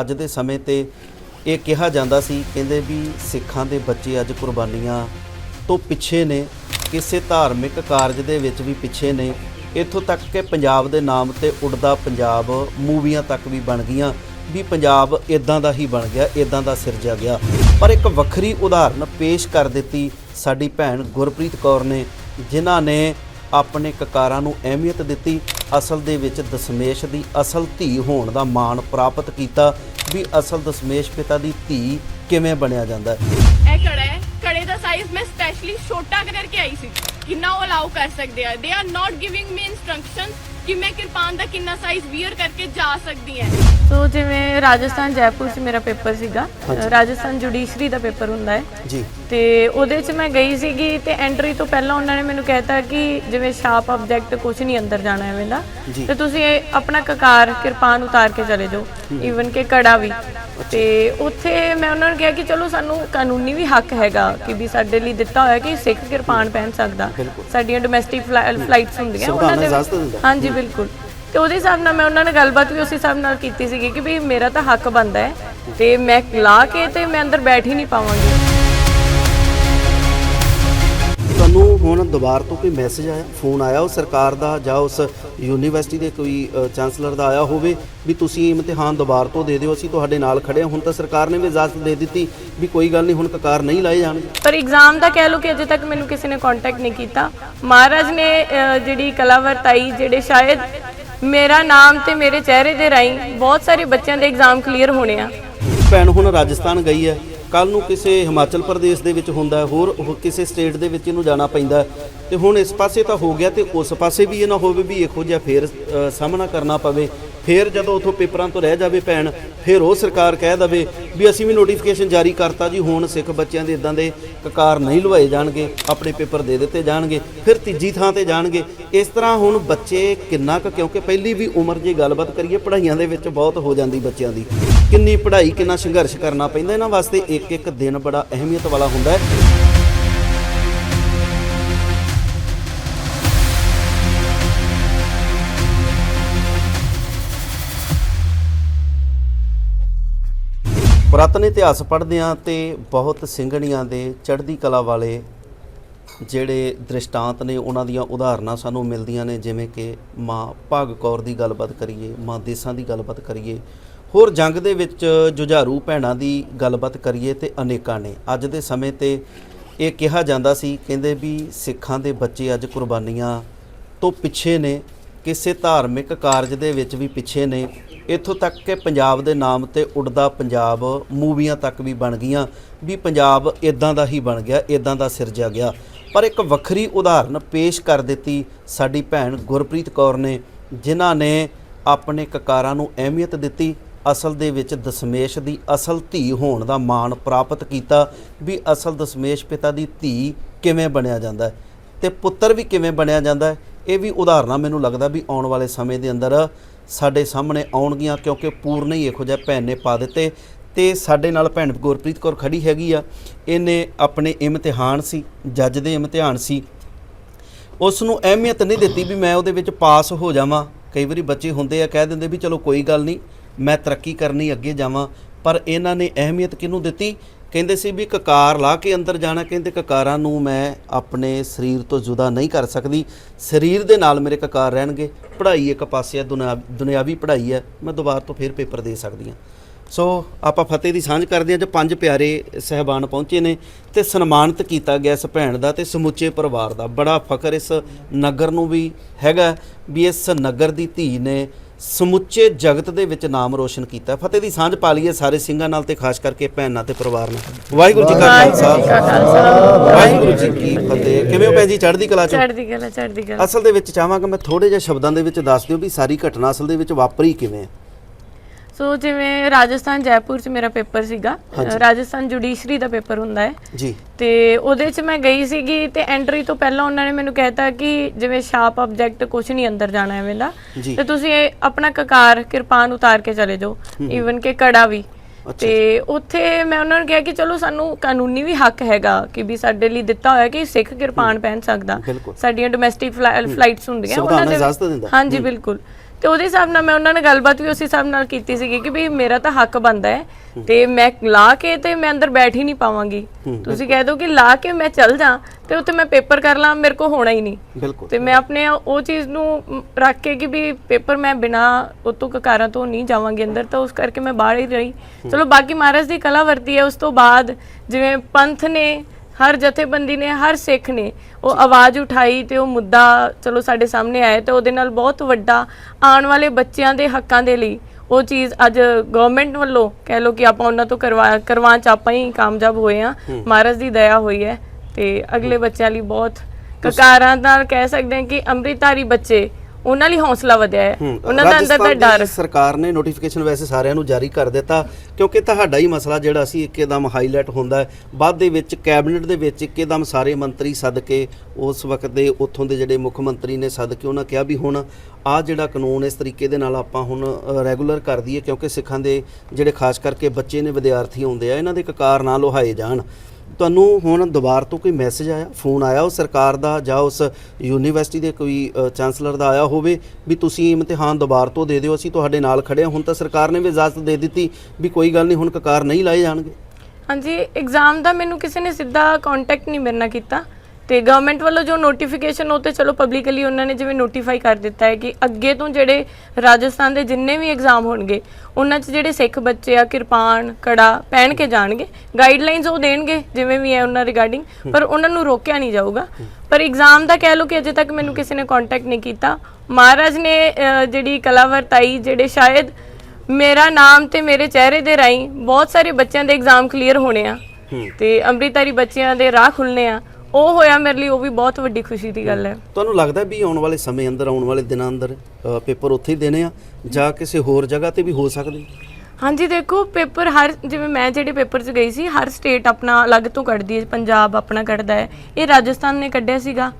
ਅੱਜ ਦੇ ਸਮੇਂ ਤੇ ਇਹ ਕਿਹਾ ਜਾਂਦਾ ਸੀ, ਕਹਿੰਦੇ ਵੀ ਸਿੱਖਾਂ ਦੇ ਬੱਚੇ ਅੱਜ ਕੁਰਬਾਨੀਆਂ ਤੋਂ ਪਿੱਛੇ ਨੇ, ਕਿਸੇ ਧਾਰਮਿਕ ਕਾਰਜ ਦੇ ਵਿੱਚ ਵੀ ਪਿੱਛੇ ਨੇ। ਇੱਥੋਂ ਤੱਕ ਕਿ ਪੰਜਾਬ ਦੇ ਨਾਮ ਤੇ ਉੱਡਦਾ ਪੰਜਾਬ ਮੂਵੀਆਂ ਤੱਕ ਵੀ ਬਣ ਗਈਆਂ, ਵੀ ਪੰਜਾਬ ਇਦਾਂ ਦਾ ਹੀ ਬਣ ਗਿਆ ਇਦਾਂ ਦਾ ਸਿਰਜਿਆ ਗਿਆ। ਪਰ ਇੱਕ ਵੱਖਰੀ ਉਦਾਹਰਨ ਪੇਸ਼ ਕਰ ਦਿੱਤੀ ਸਾਡੀ ਭੈਣ ਗੁਰਪ੍ਰੀਤ ਕੌਰ ਨੇ, ਜਿਨ੍ਹਾਂ ਨੇ ਆਪਣੇ ਕਕਾਰਾਂ ਨੂੰ ਅਹਿਮੀਅਤ ਦਿੱਤੀ ਅਸਲ ਦੇ ਵਿੱਚ ਦਸ਼ਮੇਸ਼ ਦੀ ਅਸਲ ਧੀ ਹੋਣ ਦਾ ਮਾਣ ਪ੍ਰਾਪਤ ਕੀਤਾ ਵੀ ਅਸਲ ਦਸ਼ਮੇਸ਼ ਪਿਤਾ ਦੀ ਧੀ ਕਿਵੇਂ ਬਣਿਆ ਜਾਂਦਾ ਹੈ। ਇਹ ਕੜਾ ਹੈ ਕੜੇ ਦਾ ਸਾਈਜ਼ ਮੈਂ ਸਪੈਸ਼ਲੀ ਛੋਟਾ ਕਰਕੇ ਆਈ ਸੀ। ਕਿੰਨਾ ਉਹ ਅਲਾਉ ਕਰ ਸਕਦੇ ਆ। They are not giving me instructions ਕਿ ਮੈਂ ਕਿਰਪਾਨ ਦਾ ਕਿੰਨਾ ਸਾਈਜ਼ ਵੀਅਰ ਕਰਕੇ ਜਾ ਸਕਦੀ ਹਾਂ। ਸੋ ਜਿਵੇਂ ਰਾਜਸਥਾਨ ਜੈਪੁਰ 'ਚ ਮੇਰਾ ਪੇਪਰ ਸੀਗਾ। ਰਾਜਸਥਾਨ ਜੁਡੀਸ਼ਰੀ ਦਾ ਪੇਪਰ ਹੁੰਦਾ ਹੈ। ਜੀ। ਤੇ ਉਹਦੇ 'ਚ ਮੈਂ ਗਈ ਸੀਗੀ ਤੇ ਐਂਟਰੀ ਤੋਂ ਪਹਿਲਾਂ ਉਹਨਾਂ ਨੇ ਮੈਨੂੰ ਕਹਿਤਾ ਕਿ ਜਿਵੇਂ ਸ਼ਾਰਪ ਆਬਜੈਕਟ ਕੁਝ ਨਹੀਂ ਅੰਦਰ ਜਾਣਾ ਐਵੇਂ ਦਾ ਜੀ। ਤੇ ਤੁਸੀਂ ਇਹ ਆਪਣਾ ਕਕਾਰ ਕਿਰਪਾਨ ਉਤਾਰ ਕੇ ਚਲੇ ਜਾਓ ਈਵਨ ਕਿ ਕੜਾ ਵੀ। ਤੇ ਉੱਥੇ ਮੈਂ ਉਹਨਾਂ ਨੂੰ ਕਿਹਾ ਕਿ ਚਲੋ ਸਾਨੂੰ ਕਾਨੂੰਨੀ ਵੀ ਹੱਕ ਹੈਗਾ ਕਿ ਵੀ ਸਾਡੇ ਲਈ ਦਿੱਤਾ ਹੋਇਆ ਕਿ ਸਿੱਖ ਕਿਰਪਾਨ ਪਹਿਨ ਸਕਦਾ। ਸਾਡੀਆਂ ਡੋਮੈਸਟਿਕ ਫਲਾਈਟਸ ਹੁੰਦੀਆਂ ਸੰਵਿਧਾਨ ਇਜਾਜ਼ਤ ਦਿੰਦਾ। ਹਾਂਜੀ ਬਿਲਕੁਲ। ਤੇ ਉਹਦੇ ਹਿਸਾਬ ਨਾਲ ਮੈਂ ਉਹਨਾਂ ਨਾਲ ਗੱਲਬਾਤ ਵੀ ਉਸੇ ਹਿਸਾਬ ਨਾਲ ਕੀਤੀ ਸੀਗੀ ਕਿ ਵੀ ਮੇਰਾ ਤਾਂ ਹੱਕ ਬਣਦਾ ਹੈ ਤੇ ਮੈਂ ਲਾ ਕੇ ਤੇ ਮੈਂ ਅੰਦਰ ਬੈਠ ਹੀ ਨਹੀਂ ਪਾਵਾਂਗੀ। ਤੁਹਾਨੂੰ ਹੁਣ ਦੁਬਾਰ ਤੋਂ ਕੋਈ ਮੈਸੇਜ ਆਇਆ ਫੋਨ ਆਇਆ ਉਹ ਸਰਕਾਰ ਦਾ ਜਾਂ ਉਸ ਯੂਨੀਵਰਸਿਟੀ ਦੇ ਕੋਈ ਚਾਂਸਲਰ ਦਾ ਆਇਆ ਹੋਵੇ ਵੀ ਤੁਸੀਂ ਇਮਤਿਹਾਨ ਦੁਬਾਰ ਤੋਂ ਦੇ ਦਿਓ ਅਸੀਂ ਤੁਹਾਡੇ ਨਾਲ ਖੜੇ ਹਾਂ। ਹੁਣ ਤਾਂ ਸਰਕਾਰ ਨੇ ਵੀ ਇਜਾਜ਼ਤ ਦੇ ਦਿੱਤੀ ਵੀ ਕੋਈ ਗੱਲ ਨਹੀਂ ਹੁਣ ਕਕਾਰ ਨਹੀਂ ਲਾਏ ਜਾਣਗੇ। ਪਰ ਐਗਜ਼ਾਮ ਦਾ ਕਹਿ ਲਓ ਕਿ ਅਜੇ ਤੱਕ ਮੈਨੂੰ ਕਿਸੇ ਨੇ ਕੰਟੈਕਟ ਨਹੀਂ ਕੀਤਾ। ਮਹਾਰਾਜ ਨੇ ਜਿਹੜੀ ਕਲਾ ਵਰਤਾਈ ਜਿਹੜੇ ਸ਼ਾਇਦ ਮੇਰਾ ਨਾਮ ਤੇ ਮੇਰੇ ਚਿਹਰੇ ਦੇ ਰਾਈ ਬਹੁਤ ਸਾਰੇ ਬੱਚਿਆਂ ਦੇ ਐਗਜ਼ਾਮ ਕਲੀਅਰ ਹੋਣੇ ਆ। ਭੈਣ ਹੁਣ ਰਾਜਸਥਾਨ ਗਈ ਹੈ। ਕੱਲ ਨੂੰ ਕਿਸੇ ਹਿਮਾਚਲ ਪ੍ਰਦੇਸ਼ ਦੇ ਵਿੱਚ ਹੁੰਦਾ ਹੋਰ ਕਿਸੇ ਸਟੇਟ ਦੇ ਵਿੱਚ ਇਹਨੂੰ ਜਾਣਾ ਪੈਂਦਾ ਹੈ। ਤੇ ਹੁਣ ਇਸ ਪਾਸੇ ਤਾਂ ਹੋ ਗਿਆ ਤੇ ਉਸ ਪਾਸੇ ਵੀ ਇਹ ਨਾ ਹੋਵੇ ਵੀ ਇਹੋ ਜਿਹਾ ਫੇਰ ਸਾਹਮਣਾ ਕਰਨਾ ਪਵੇ ਫਿਰ ਜਦੋਂ ਉਥੋਂ ਪੇਪਰਾਂ ਤੋਂ ਰਹਿ ਜਾਵੇ ਭੈਣ, ਫਿਰ ਉਹ ਸਰਕਾਰ ਕਹਿ ਦਵੇ ਵੀ ਅਸੀਂ ਵੀ ਨੋਟੀਫਿਕੇਸ਼ਨ ਜਾਰੀ ਕਰਤਾ ਜੀ, ਹੁਣ ਸਿੱਖ ਬੱਚਿਆਂ ਦੇ ਇਦਾਂ ਦੇ ਕਕਾਰ ਨਹੀਂ ਲਵਾਏ ਜਾਣਗੇ, ਆਪਣੇ ਪੇਪਰ ਦੇ ਦਿੱਤੇ ਜਾਣਗੇ, ਫਿਰ ਤੀਜੀ ਥਾਂ ਤੇ ਜਾਣਗੇ। ਇਸ ਤਰ੍ਹਾਂ ਹੁਣ ਬੱਚੇ ਕਿੰਨਾ ਕੁ, ਕਿਉਂਕਿ ਪਹਿਲੀ ਵੀ ਉਮਰ ਜੇ ਗੱਲਬਾਤ ਕਰੀਏ, ਪੜ੍ਹਾਈਆਂ ਦੇ ਵਿੱਚ ਬਹੁਤ ਹੋ ਜਾਂਦੀ ਬੱਚਿਆਂ ਦੀ। ਕਿੰਨੀ ਪੜ੍ਹਾਈ, ਕਿੰਨਾ ਸੰਘਰਸ਼ ਕਰਨਾ ਪੈਂਦਾ, ਇਹਨਾਂ ਵਾਸਤੇ ਇੱਕ ਇੱਕ ਦਿਨ ਬੜਾ ਅਹਿਮੀਅਤ ਵਾਲਾ ਹੁੰਦਾ ਹੈ। ਪੁਰਾਤਨ ਇਤਿਹਾਸ ਪੜ੍ਹਦੇ ਹਾਂ ਤੇ ਬਹੁਤ ਸਿੰਘਣੀਆਂ ਦੇ ਚੜ੍ਹਦੀ ਕਲਾ ਵਾਲੇ ਜਿਹੜੇ ਦ੍ਰਿਸ਼ਟਾਂਤ ਨੇ, ਉਹਨਾਂ ਦੀਆਂ ਉਦਾਹਰਨਾਂ ਸਾਨੂੰ ਮਿਲਦੀਆਂ ਨੇ, ਜਿਵੇਂ ਕਿ ਮਾਂ ਭਾਗ ਕੌਰ ਦੀ ਗੱਲਬਾਤ ਕਰੀਏ, ਮਾਂ ਦੇਸਾਂ ਦੀ ਗੱਲਬਾਤ ਕਰੀਏ, ਹੋਰ ਜੰਗ ਦੇ ਵਿੱਚ ਜੁਝਾਰੂ ਭੈਣਾਂ ਦੀ ਗੱਲਬਾਤ ਕਰੀਏ ਤੇ ਅਨੇਕਾਂ ਨੇ। ਅੱਜ ਦੇ ਸਮੇਂ ਤੇ ਇਹ ਕਿਹਾ ਜਾਂਦਾ ਸੀ, ਕਹਿੰਦੇ ਵੀ ਸਿੱਖਾਂ ਦੇ ਬੱਚੇ ਅੱਜ ਕੁਰਬਾਨੀਆਂ ਤੋਂ ਪਿੱਛੇ ਨੇ, ਕਿਸੇ ਧਾਰਮਿਕ ਕਾਰਜ ਦੇ ਵਿੱਚ ਵੀ ਪਿੱਛੇ ਨੇ। ਇੱਥੋਂ ਤੱਕ ਕਿ ਪੰਜਾਬ ਦੇ ਨਾਮ ਤੇ ਉੱਡਦਾ ਪੰਜਾਬ ਮੂਵੀਆਂ ਤੱਕ ਵੀ ਬਣ ਗਈਆਂ, ਵੀ ਪੰਜਾਬ ਇਦਾਂ ਦਾ ਹੀ ਬਣ ਗਿਆ ਇਦਾਂ ਦਾ ਸਿਰਜਿਆ ਗਿਆ। ਪਰ ਇੱਕ ਵੱਖਰੀ ਉਦਾਹਰਨ ਪੇਸ਼ ਕਰ ਦਿੱਤੀ ਸਾਡੀ ਭੈਣ ਗੁਰਪ੍ਰੀਤ ਕੌਰ ਨੇ, ਜਿਨ੍ਹਾਂ ਨੇ ਆਪਣੇ ਕਕਾਰਾਂ ਨੂੰ ਅਹਿਮੀਅਤ ਦਿੱਤੀ, ਅਸਲ ਦੇ ਵਿੱਚ ਦਸ਼ਮੇਸ਼ ਦੀ ਅਸਲ ਧੀ ਹੋਣ ਦਾ ਮਾਣ ਪ੍ਰਾਪਤ ਕੀਤਾ, ਵੀ ਅਸਲ ਦਸ਼ਮੇਸ਼ ਪਿਤਾ ਦੀ ਧੀ ਕਿਵੇਂ ਬਣਿਆ ਜਾਂਦਾ ਹੈ ਤੇ ਪੁੱਤਰ ਵੀ ਕਿਵੇਂ ਬਣਿਆ ਜਾਂਦਾ ਹੈ, ਇਹ ਵੀ ਉਦਾਹਰਨਾਂ ਮੈਨੂੰ ਲੱਗਦਾ ਵੀ ਆਉਣ ਵਾਲੇ ਸਮੇਂ ਦੇ ਅੰਦਰ ਸਾਡੇ ਸਾਹਮਣੇ ਆਉਣਗੀਆਂ ਕਿਉਂਕਿ ਪੂਰਨ ਹੀ ਇਹੋ ਜਿਹਾ ਭੈਣ ਨੇ ਪਾ ਦਿੱਤੇ ਤੇ ਸਾਡੇ ਨਾਲ ਭੈਣ ਗੁਰਪ੍ਰੀਤ ਕੌਰ ਖੜੀ ਹੈਗੀ ਆ। ਇਹਨੇ ਆਪਣੇ ਇਮਤਿਹਾਨ ਸੀ, ਜੱਜ ਦੇ ਇਮਤਿਹਾਨ ਸੀ। ਉਸ ਨੂੰ ਅਹਿਮੀਅਤ ਨਹੀਂ ਦਿੱਤੀ ਵੀ ਮੈਂ ਉਹਦੇ ਵਿੱਚ ਪਾਸ ਹੋ ਜਾਵਾਂ। ਕਈ ਵਾਰੀ ਬੱਚੇ ਹੁੰਦੇ ਆ, ਕਹਿ ਦਿੰਦੇ ਵੀ ਚਲੋ ਕੋਈ ਗੱਲ ਨਹੀਂ, ਮੈਂ ਤਰੱਕੀ ਕਰਨੀ, ਅੱਗੇ ਜਾਵਾਂ। ਪਰ ਇਹਨਾਂ ਨੇ ਅਹਿਮੀਅਤ ਕਿਹਨੂੰ ਦਿੱਤੀ? ਕਹਿੰਦੇ ਸੀ ਵੀ ਕਕਾਰ ਲਾ ਕੇ ਅੰਦਰ ਜਾਣਾ, ਕਹਿੰਦੇ ਕਕਾਰਾਂ ਨੂੰ ਮੈਂ ਆਪਣੇ ਸਰੀਰ ਤੋਂ ਜੁਦਾ ਨਹੀਂ ਕਰ ਸਕਦੀ। ਸਰੀਰ ਦੇ ਨਾਲ ਮੇਰੇ ਕਕਾਰ ਰਹਿਣਗੇ, ਪੜ੍ਹਾਈ ਇੱਕ ਪਾਸੇ ਹੈ ਦੁਨਿਆ, ਦੁਨਿਆਵੀ ਪੜ੍ਹਾਈ ਹੈ ਮੈਂ ਦੁਬਾਰਾ ਤੋਂ ਫਿਰ ਪੇਪਰ ਦੇ ਸਕਦੀ ਹਾਂ। ਸੋ ਆਪਾਂ ਫਤਿਹ ਦੀ ਸਾਂਝ ਕਰਦੇ ਹਾਂ, ਜੋ ਪੰਜ ਪਿਆਰੇ ਸਹਿਬਾਨ ਪਹੁੰਚੇ ਨੇ ਤੇ ਸਨਮਾਨਿਤ ਕੀਤਾ ਗਿਆ ਇਸ ਭੈਣ ਦਾ ਤੇ ਸਮੁੱਚੇ ਪਰਿਵਾਰ ਦਾ। ਬੜਾ ਫਖਰ ਇਸ ਨਗਰ ਨੂੰ ਵੀ ਹੈਗਾ, ਵੀ ਇਸ ਨਗਰ ਦੀ ਧੀ ਨੇ ਸਮੁੱਚੇ ਜਗਤ ਦੇ ਵਿੱਚ ਨਾਮ ਰੋਸ਼ਨ ਕੀਤਾ। ਫਤਿਹ ਦੀ ਸਾਂਝ ਪਾ ਲਈਏ ਸਾਰੇ ਸਿੰਘਾਂ ਨਾਲ ਤੇ ਖਾਸ ਕਰਕੇ ਭੈਣਾਂ ਤੇ ਪਰਿਵਾਰ ਨਾਲ। ਵਾਹਿਗੁਰੂ ਜੀ ਕਾ ਖਾਲਸਾ। ਵਾਹਿਗੁਰੂ ਜੀ ਕੀ ਫਤਿਹ। ਕਿਵੇਂ ਹੋ ਭੈਣ ਜੀ? ਚੜ੍ਹਦੀ ਕਲਾ ਚ? ਚੜ੍ਹਦੀ ਕਲਾ ਚੜ੍ਹਦੀ ਕਲਾ। ਅਸਲ ਦੇ ਵਿੱਚ ਚਾਹਾਂਗਾ ਮੈਂ ਥੋੜੇ ਜਿਹੇ ਸ਼ਬਦਾਂ ਦੇ ਵਿੱਚ ਦੱਸ ਦਿਓ ਵੀ ਸਾਰੀ ਘਟਨਾ ਅਸਲ ਦੇ ਵਿੱਚ ਵਾਪਰੀ ਕਿਵੇਂ ਹੈ। ਸੋ ਜਿਵੇਂ ਰਾਜਸਥਾਨ ਜੈਪੁਰ 'ਚ ਮੇਰਾ ਪੇਪਰ ਸੀਗਾ ਰਾਜਸਥਾਨ ਜੁਡੀਸ਼ਰੀ ਦਾ ਪੇਪਰ ਹੁੰਦਾ ਹੈ। ਜੀ। ਤੇ ਉਹਦੇ 'ਚ ਮੈਂ ਗਈ ਸੀਗੀ ਤੇ ਐਂਟਰੀ ਤੋਂ ਪਹਿਲਾਂ ਉਹਨਾਂ ਨੇ ਮੈਨੂੰ ਕਹਿਤਾ ਕਿ ਜਿਵੇਂ ਸ਼ਾਰਪ ਆਬਜੈਕਟ ਕੁਝ ਨਹੀਂ ਅੰਦਰ ਜਾਣਾ ਐਵੇਂ ਦਾ। ਜੀ। ਤੇ ਤੁਸੀਂ ਇਹ ਆਪਣਾ ਕਕਾਰ ਕਿਰਪਾਨ ਉਤਾਰ ਕੇ ਚਲੇ ਜਾਓ ਈਵਨ ਕਿ ਕੜਾ ਵੀ। ਤੇ ਉੱਥੇ ਮੈਂ ਉਹਨਾਂ ਨੂੰ ਕਿਹਾ ਕਿ ਚਲੋ ਸਾਨੂੰ ਕਾਨੂੰਨੀ ਵੀ ਹੱਕ ਹੈਗਾ ਕਿ ਵੀ ਸਾਡੇ ਲਈ ਦਿੱਤਾ ਹੋਇਆ ਕਿ ਸਿੱਖ ਕਿਰਪਾਨ ਪਹਿਨ ਸਕਦਾ। ਬਿਲਕੁਲ। ਸਾਡੀਆਂ ਡੋਮੈਸਟਿਕ ਫਲਾਈਟਸ ਹੁੰਦੀਆਂ ਸੰਵਿਧਾਨ ਦੇ- ਇਜਾਜ਼ਤ ਦਿੰਦਾ। ਹਾਂਜੀ ਬਿਲਕੁਲ। ਤੇ ਉਹਦੇ ਹਿਸਾਬ ਨਾਲ ਮੈਂ ਉਹਨਾਂ ਨਾਲ ਗੱਲਬਾਤ ਵੀ ਉਸੇ ਹਿਸਾਬ ਨਾਲ ਕੀਤੀ ਸੀਗੀ ਕਿ ਵੀ ਮੇਰਾ ਤਾਂ ਹੱਕ ਬਣਦਾ ਹੈ ਤੇ ਮੈਂ ਲਾ ਕੇ ਤੇ ਮੈਂ ਅੰਦਰ ਬੈਠ ਹੀ ਨਹੀਂ ਪਾਵਾਂਗੀ। ਤੁਸੀਂ ਕਹਿ ਦਿਓ ਕਿ ਲਾ ਕੇ ਮੈਂ ਚੱਲ ਜਾ ਤੇ ਉੱਥੇ ਮੈਂ ਪੇਪਰ ਕਰ ਲਾਂ ਮੇਰੇ ਕੋ ਹੋਣਾ ਹੀ ਨਹੀਂ। ਬਿਲਕੁਲ। ਤੇ ਮੈਂ ਆਪਣੇ ਉਹ ਚੀਜ਼ ਨੂੰ ਰੱਖ ਕੇ ਕਿ ਵੀ ਪੇਪਰ ਮੈਂ ਬਿਨਾ ਉਤੋਂ ਕਕਾਰਾਂ ਤੋਂ ਨਹੀਂ ਜਾਵਾਂਗੀ ਅੰਦਰ ਤਾਂ ਉਸ ਕਰਕੇ ਮੈਂ ਬਾਹਰ ਹੀ ਰਹੀ। ਚਲੋ ਬਾਕੀ ਮਹਾਰਾਜ ਦੀ ਕਲਾ ਵਰਤੀ ਹੈ ਉਸ ਤੋਂ ਬਾਅਦ ਜਿਵੇਂ ਪੰਥ ਨੇ ਹਰ ਜਥੇਬੰਦੀ ਨੇ ਹਰ ਸਿੱਖ ਨੇ ਉਹ ਆਵਾਜ਼ ਉਠਾਈ ਤੇ ਉਹ ਮੁੱਦਾ ਚਲੋ ਸਾਡੇ ਸਾਹਮਣੇ ਆਇਆ ਤੇ ਉਹਦੇ ਨਾਲ ਬਹੁਤ ਵੱਡਾ ਆਉਣ ਵਾਲੇ ਬੱਚਿਆਂ ਦੇ ਹੱਕਾਂ ਦੇ ਲਈ ਉਹ ਚੀਜ਼ ਅੱਜ ਗਵਰਨਮੈਂਟ ਵੱਲੋਂ ਕਹਿ ਲਓ ਕਿ ਆਪਾਂ ਉਹਨਾਂ ਤੋਂ ਕਰਵਾ ਕਰਵਾਉਣ ਚ ਆਪਾਂ ਹੀ ਕਾਮਯਾਬ ਹੋਏ ਆ ਮਹਾਰਾਜ ਦੀ ਦਇਆ ਹੋਈ ਹੈ ਤੇ ਅਗਲੇ ਬੱਚਿਆਂ ਲਈ ਬਹੁਤ ਕਕਾਰਾਂ ਨਾਲ ਕਹਿ ਸਕਦੇ ਹਾਂ ਕਿ ਅੰਮ੍ਰਿਤਧਾਰੀ ਬੱਚੇ ਉਹਨਾਂ ਲਈ ਹੌਸਲਾ ਵਧਿਆ ਹੈ। ਉਹਨਾਂ ਦਾ ਅੰਦਰ ਦਾ ਡਰ। ਸਰਕਾਰ ਨੇ ਨੋਟੀਫਿਕੇਸ਼ਨ ਵੈਸੇ ਸਾਰਿਆਂ ਨੂੰ ਜਾਰੀ ਕਰ ਦਿੱਤਾ ਕਿਉਂਕਿ ਤੁਹਾਡਾ ਹੀ ਮਸਲਾ ਜਿਹੜਾ ਸੀ ਇੱਕਦਮ ਹਾਈਲਾਈਟ ਹੁੰਦਾ ਹੈ। ਬਾਅਦ ਦੇ ਵਿੱਚ ਕੈਬਨਿਟ ਦੇ ਵਿੱਚ ਇੱਕਦਮ ਸਾਰੇ ਮੰਤਰੀ ਸੱਦ ਕੇ ਉਸ ਵਕਤ ਦੇ ਉੱਥੋਂ ਦੇ ਜਿਹੜੇ ਮੁੱਖ ਮੰਤਰੀ ਨੇ ਸੱਦ ਕੇ ਉਹਨਾਂ ਕਿਹਾ ਵੀ ਹੁਣ ਆ ਜਿਹੜਾ ਕਾਨੂੰਨ ਇਸ ਤਰੀਕੇ ਦੇ ਨਾਲ ਆਪਾਂ ਹੁਣ ਰੈਗੂਲਰ ਕਰ ਦਈਏ ਕਿਉਂਕਿ ਸਿੱਖਾਂ ਦੇ ਜਿਹੜੇ ਖਾਸ ਕਰਕੇ ਬੱਚੇ ਨੇ ਵਿਦਿਆਰਥੀ ਹੁੰਦੇ ਆ ਇਹਨਾਂ ਦੇ ਕਕਾਰ ਨਾਲ ਲੋਹਾਏ ਜਾਣ। ਤੁਹਾਨੂੰ ਹੁਣ ਦੁਬਾਰ ਤੋਂ ਕੋਈ ਮੈਸੇਜ ਆਇਆ? ਫੋਨ ਆਇਆ ਉਹ ਸਰਕਾਰ ਦਾ ਜਾਂ ਉਸ ਯੂਨੀਵਰਸਿਟੀ ਦੇ ਕੋਈ ਚਾਂਸਲਰ ਦਾ ਆਇਆ ਹੋਵੇ ਵੀ ਤੁਸੀਂ ਇਮਤਿਹਾਨ ਦੁਬਾਰ ਤੋਂ ਦੇ ਦਿਓ, ਅਸੀਂ ਤੁਹਾਡੇ ਨਾਲ ਖੜੇ ਹਾਂ। ਹੁਣ ਤਾਂ ਸਰਕਾਰ ਨੇ ਵੀ ਇਜਾਜ਼ਤ ਦੇ ਦਿੱਤੀ ਵੀ ਕੋਈ ਗੱਲ ਨਹੀਂ, ਹੁਣ ਕਕਾਰ ਨਹੀਂ ਲਾਏ ਜਾਣਗੇ। ਹਾਂਜੀ ਐਗਜ਼ਾਮ ਦਾ ਮੈਨੂੰ ਕਿਸੇ ਨੇ ਸਿੱਧਾ ਕੰਟੈਕਟ ਨਹੀਂ ਮੇਰੇ ਨਾਲ ਕੀਤਾ। ਤੇ ਗਵਰਨਮੈਂਟ ਵੱਲੋਂ ਜੋ ਨੋਟੀਫਿਕੇਸ਼ਨ ਉਹ ਤੇ ਚਲੋ ਪਬਲਿਕਲੀ ਉਹਨਾਂ ਨੇ ਜਿਵੇਂ ਨੋਟੀਫਾਈ ਕਰ ਦਿੱਤਾ ਹੈ ਕਿ ਅੱਗੇ ਤੋਂ ਜਿਹੜੇ ਰਾਜਸਥਾਨ ਦੇ ਜਿੰਨੇ ਵੀ ਐਗਜ਼ਾਮ ਹੋਣਗੇ ਉਹਨਾਂ 'ਚ ਜਿਹੜੇ ਸਿੱਖ ਬੱਚੇ ਆ ਕਿਰਪਾਨ ਕੜਾ ਪਹਿਨ ਕੇ ਜਾਣਗੇ। ਗਾਈਡਲਾਈਨਸ ਉਹ ਦੇਣਗੇ ਜਿਵੇਂ ਵੀ ਹੈ ਉਹਨਾਂ ਰਿਗਾਰਡਿੰਗ ਪਰ ਉਹਨਾਂ ਨੂੰ ਰੋਕਿਆ ਨਹੀਂ ਜਾਊਗਾ। ਪਰ ਐਗਜ਼ਾਮ ਦਾ ਕਹਿ ਲਓ ਕਿ ਅਜੇ ਤੱਕ ਮੈਨੂੰ ਕਿਸੇ ਨੇ ਕੰਟੈਕਟ ਨਹੀਂ ਕੀਤਾ। ਮਹਾਰਾਜ ਨੇ ਜਿਹੜੀ ਕਲਾ ਵਰਤਾਈ ਜਿਹੜੇ ਸ਼ਾਇਦ ਮੇਰਾ ਨਾਮ ਤੇ ਮੇਰੇ ਚਿਹਰੇ ਦੇ ਰਾਈ ਬਹੁਤ ਸਾਰੇ ਬੱਚਿਆਂ ਦੇ ਐਗਜ਼ਾਮ ਕਲੀਅਰ ਹੋਣੇ ਆ। ਤੇ ਅੰਮ੍ਰਿਤਧਾਰੀ ਬੱਚਿਆਂ ਦੇ ਰਾਹ ਖੁੱਲਨੇ ਆ। ਉਹ ਹੋਇਆ ਮੇਰੇ ਲਈ ਉਹ ਵੀ ਬਹੁਤ ਵੱਡੀ ਖੁਸ਼ੀ ਦੀ ਗੱਲ ਹੈ। ਤੁਹਾਨੂੰ ਲੱਗਦਾ ਵੀ ਆਉਣ ਵਾਲੇ ਸਮੇਂ ਅੰਦਰ ਆਉਣ ਵਾਲੇ ਦਿਨਾਂ ਅੰਦਰ ਅ, ਪੇਪਰ ਉੱਥੇ ਹੀ ਦੇਣੇ ਆ ਜਾਂ ਕਿਸੇ ਹੋਰ ਜਗ੍ਹਾ ਤੇ ਵੀ ਹੋ ਸਕਦੇ ਹਾਂਜੀ ਦੇਖੋ ਪੇਪਰ ਹਰ ਜਿਵੇਂ ਮੈਂ ਜਿਹੜੇ ਪੇਪਰ 'ਚ ਗਈ ਸੀ ਹਰ ਸਟੇਟ ਆਪਣਾ ਅਲੱਗ ਤੋਂ ਕੱਢਦੀ ਹੈ ਪੰਜਾਬ ਆਪਣਾ ਕੱਢਦਾ ਹੈ। ਇਹ ਰਾਜਸਥਾਨ ਨੇ ਕੱਢਿਆ ਸੀਗਾ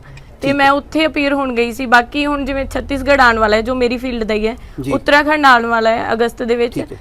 ਤੇ ਮੈਂ ਉੱਥੇ ਅਪੀਅਰ ਹੋਣ ਗਈ ਸੀ। ਬਾਕੀ ਹੁਣ ਜਿਵੇਂ ਛੱਤੀਸਗੜ੍ਹ ਆਉਣ ਵਾਲਾ ਹੈ ਜੋ ਮੇਰੀ ਫੀਲਡ ਦਾ ਹੀ ਹੈ ਜੀ। ਉੱਤਰਾਖੰਡ ਆਉਣ ਵਾਲਾ ਹੈ ਅਗਸਤ ਦੇ ਵਿੱਚ। ਠੀਕ ਹੈ।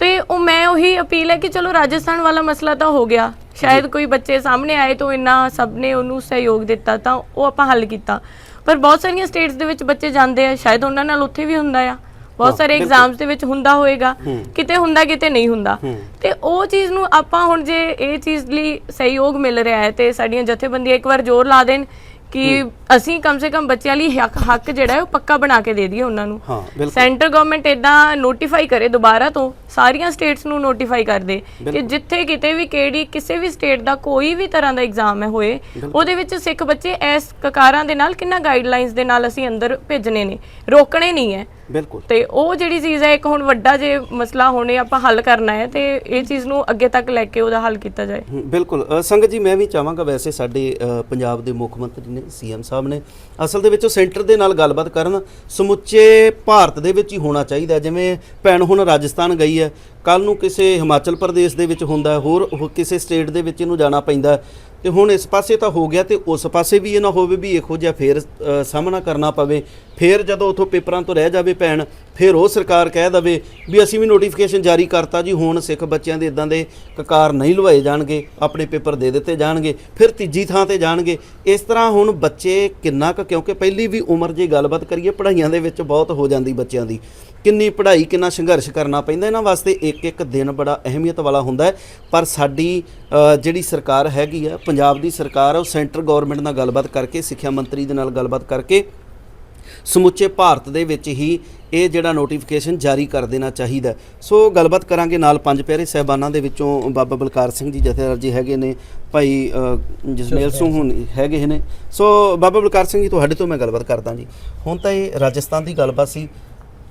ਤੇ ਉਹ ਮੈਂ ਉਹੀ ਅਪੀਲ ਹੈ ਕਿ ਚਲੋ ਰਾਜਸਥਾਨ ਵਾਲਾ ਮਸਲਾ ਤਾਂ ਹੋ ਗਿਆ। ਸ਼ਾਇਦ ਕੋਈ ਬੱਚੇ ਸਾਹਮਣੇ ਆਏ ਤਾਂ ਇੰਨਾ ਸਭ ਨੇ ਉਹਨੂੰ ਸਹਿਯੋਗ ਦਿੱਤਾ ਤਾਂ ਉਹ ਆਪਾਂ ਹੱਲ ਕੀਤਾ। ਪਰ ਬਹੁਤ ਸਾਰੀਆਂ ਸਟੇਟਸ ਦੇ ਵਿੱਚ ਬੱਚੇ ਜਾਂਦੇ ਆ ਸ਼ਾਇਦ ਉਹਨਾਂ ਨਾਲ ਉੱਥੇ ਵੀ ਹੁੰਦਾ ਆ। ਬਹੁਤ ਸਾਰੇ ਐਗਜ਼ਾਮਸ ਦੇ ਵਿੱਚ ਹੁੰਦਾ ਹੋਏਗਾ ਕਿਤੇ ਹੁੰਦਾ ਕਿਤੇ ਨਹੀਂ ਹੁੰਦਾ। ਤੇ ਉਹ ਚੀਜ਼ ਨੂੰ ਆਪਾਂ ਹੁਣ ਜੇ ਇਹ ਚੀਜ਼ ਲਈ ਸਹਿਯੋਗ ਮਿਲ ਰਿਹਾ ਹੈ ਤੇ ਸਾਡੀਆਂ ਜਥੇਬੰਦੀਆਂ ਇੱਕ ਵਾਰ ਜ਼ੋਰ ਲਾ ਦੇਣ ਕਿ ਅਸੀਂ ਕਮ ਸੇ ਕਮ ਬੱਚਿਆਂ ਲਈ ਹੱਕ ਹੱਕ ਜਿਹੜਾ ਹੈ ਉਹ ਪੱਕਾ ਬਣਾ ਕੇ ਦੇ ਦਈਏ ਉਹਨਾਂ ਨੂੰ। ਹਾਂ ਬਿਲਕੁਲ। ਸੈਂਟਰ ਗਵਰਨਮੈਂਟ ਇਦਾਂ ਨੋਟੀਫਾਈ ਕਰੇ ਦੁਬਾਰਾ ਤੋਂ ਸਾਰੀਆਂ ਸਟੇਟਸ ਨੂੰ ਨੋਟੀਫਾਈ ਕਰ ਦੇ ਕਿ ਜਿੱਥੇ ਕਿਤੇ ਵੀ ਕਿਹੜੀ ਕਿਸੇ ਵੀ ਸਟੇਟ ਦਾ ਕੋਈ ਵੀ ਤਰ੍ਹਾਂ ਦਾ ਐਗਜ਼ਾਮ ਹੈ ਹੋਏ ਉਹਦੇ ਵਿੱਚ ਸਿੱਖ ਬੱਚੇ ਇਸ ਕਕਾਰਾਂ ਦੇ ਨਾਲ ਕਿੰਨਾ ਗਾਈਡਲਾਈਨਸ ਦੇ ਨਾਲ ਅਸੀਂ ਅੰਦਰ ਭੇਜਣੇ ਨੇ। ਰੋਕਣੇ ਨਹੀਂ ਹੈ। ਬਿਲਕੁਲ ਤੇ ਉਹ ਜਿਹੜੀ ਚੀਜ਼ ਹੈ ਇੱਕ ਹੁਣ ਵੱਡਾ ਜੇ ਮਸਲਾ ਹੋਣੇ ਆਪਾਂ ਹੱਲ ਕਰਨਾ ਹੈ ਤੇ ਇਹ ਚੀਜ਼ ਨੂੰ ਅੱਗੇ ਤੱਕ ਲੈ ਕੇ ਉਹਦਾ ਹੱਲ ਕੀਤਾ ਜਾਏ ਬਿਲਕੁਲ ਸੰਗਤ ਜੀ ਮੈਂ ਵੀ ਚਾਹਾਂਗਾ ਵੈਸੇ ਸਾਡੇ ਪੰਜਾਬ ਦੇ ਮੁੱਖ ਮੰਤਰੀ ਨੇ ਸੀਐਮ ਸਾਹਿਬ ਨੇ ਅਸਲ ਦੇ ਵਿੱਚ ਉਹ ਸੈਂਟਰ ਦੇ ਨਾਲ ਗੱਲਬਾਤ ਕਰਨ ਸਮੁੱਚੇ ਭਾਰਤ ਦੇ ਵਿੱਚ ਹੀ ਹੋਣਾ ਚਾਹੀਦਾ। ਜਿਵੇਂ ਭੈਣ ਹੁਣ ਰਾਜਸਥਾਨ ਗਈ ਹੈ ਕੱਲ ਨੂੰ ਕਿਸੇ ਹਿਮਾਚਲ ਪ੍ਰਦੇਸ਼ ਦੇ ਵਿੱਚ ਹੁੰਦਾ ਹੈ, ਹੋਰ ਉਹ ਕਿਸੇ ਸਟੇਟ ਦੇ ਵਿੱਚ ਇਹਨੂੰ ਜਾਣਾ ਪੈਂਦਾ। ਤੇ ਹੁਣ ਇਸ ਪਾਸੇ ਤਾਂ ਹੋ ਗਿਆ ਤੇ ਉਸ ਪਾਸੇ ਵੀ ਇਹ ਨਾ ਹੋਵੇ ਵੀ ਇਹੋ ਜਿਹਾ ਫੇਰ ਸਾਹਮਣਾ ਕਰਨਾ ਪਵੇ ਫਿਰ ਜਦੋਂ ਉਥੋਂ ਪੇਪਰਾਂ ਤੋਂ ਰਹਿ ਜਾਵੇ ਭੈਣ, ਫਿਰ ਉਹ ਸਰਕਾਰ ਕਹਿ ਦਵੇ ਵੀ ਅਸੀਂ ਵੀ ਨੋਟੀਫਿਕੇਸ਼ਨ ਜਾਰੀ ਕਰਤਾ ਜੀ, ਹੁਣ ਸਿੱਖ ਬੱਚਿਆਂ ਦੇ ਇਦਾਂ ਦੇ ਕਕਾਰ ਨਹੀਂ ਲਵਾਏ ਜਾਣਗੇ, ਆਪਣੇ ਪੇਪਰ ਦੇ ਦਿੱਤੇ ਜਾਣਗੇ, ਫਿਰ ਤੀਜੀ ਥਾਂ ਤੇ ਜਾਣਗੇ। ਇਸ ਤਰ੍ਹਾਂ ਹੁਣ ਬੱਚੇ ਕਿੰਨਾ ਕੁ, ਕਿਉਂਕਿ ਪਹਿਲੀ ਵੀ ਉਮਰ ਜੇ ਗੱਲਬਾਤ ਕਰੀਏ, ਪੜ੍ਹਾਈਆਂ ਦੇ ਵਿੱਚ ਬਹੁਤ ਹੋ ਜਾਂਦੀ ਬੱਚਿਆਂ ਦੀ। ਕਿੰਨੀ ਪੜ੍ਹਾਈ, ਕਿੰਨਾ ਸੰਘਰਸ਼ ਕਰਨਾ ਪੈਂਦਾ, ਇਹਨਾਂ ਵਾਸਤੇ ਇੱਕ ਇੱਕ ਦਿਨ ਬੜਾ ਅਹਿਮੀਅਤ ਵਾਲਾ ਹੁੰਦਾ ਹੈ। ਪਰ ਸਾਡੀ ਜਿਹੜੀ ਸਰਕਾਰ ਹੈਗੀ ਆ, ਪੰਜਾਬ ਦੀ ਸਰਕਾਰ ਉਹ ਸੈਂਟਰ ਗਵਰਨਮੈਂਟ ਨਾਲ ਗੱਲਬਾਤ ਕਰਕੇ, ਸਿੱਖਿਆ ਮੰਤਰੀ ਦੇ ਨਾਲ ਗੱਲਬਾਤ ਕਰਕੇ ਸਮੁੱਚੇ ਭਾਰਤ ਦੇ ਵਿੱਚ ਹੀ ਇਹ ਜਿਹੜਾ ਨੋਟੀਫਿਕੇਸ਼ਨ ਜਾਰੀ ਕਰ ਦੇਣਾ ਚਾਹੀਦਾ। ਸੋ ਗੱਲਬਾਤ ਕਰਾਂਗੇ ਨਾਲ ਪੰਜ ਪਿਆਰੇ ਸਹਿਬਾਨਾਂ ਦੇ ਵਿੱਚੋਂ ਬਾਬਾ ਬਲਕਾਰ ਸਿੰਘ ਜੀ, ਜਥੇਦਾਰ ਜੀ ਹੈਗੇ ਨੇ, ਭਾਈ ਜਸਮੇਲ ਸਿੰਘ ਹੁਣ ਹੈਗੇ ਨੇ। ਸੋ ਬਾਬਾ ਬਲਕਾਰ ਸਿੰਘ ਜੀ, ਤੁਹਾਡੇ ਤੋਂ ਮੈਂ ਗੱਲਬਾਤ ਕਰਦਾ ਜੀ। ਹੁਣ ਤਾਂ ਇਹ ਰਾਜਸਥਾਨ ਦੀ ਗੱਲਬਾਤ ਸੀ।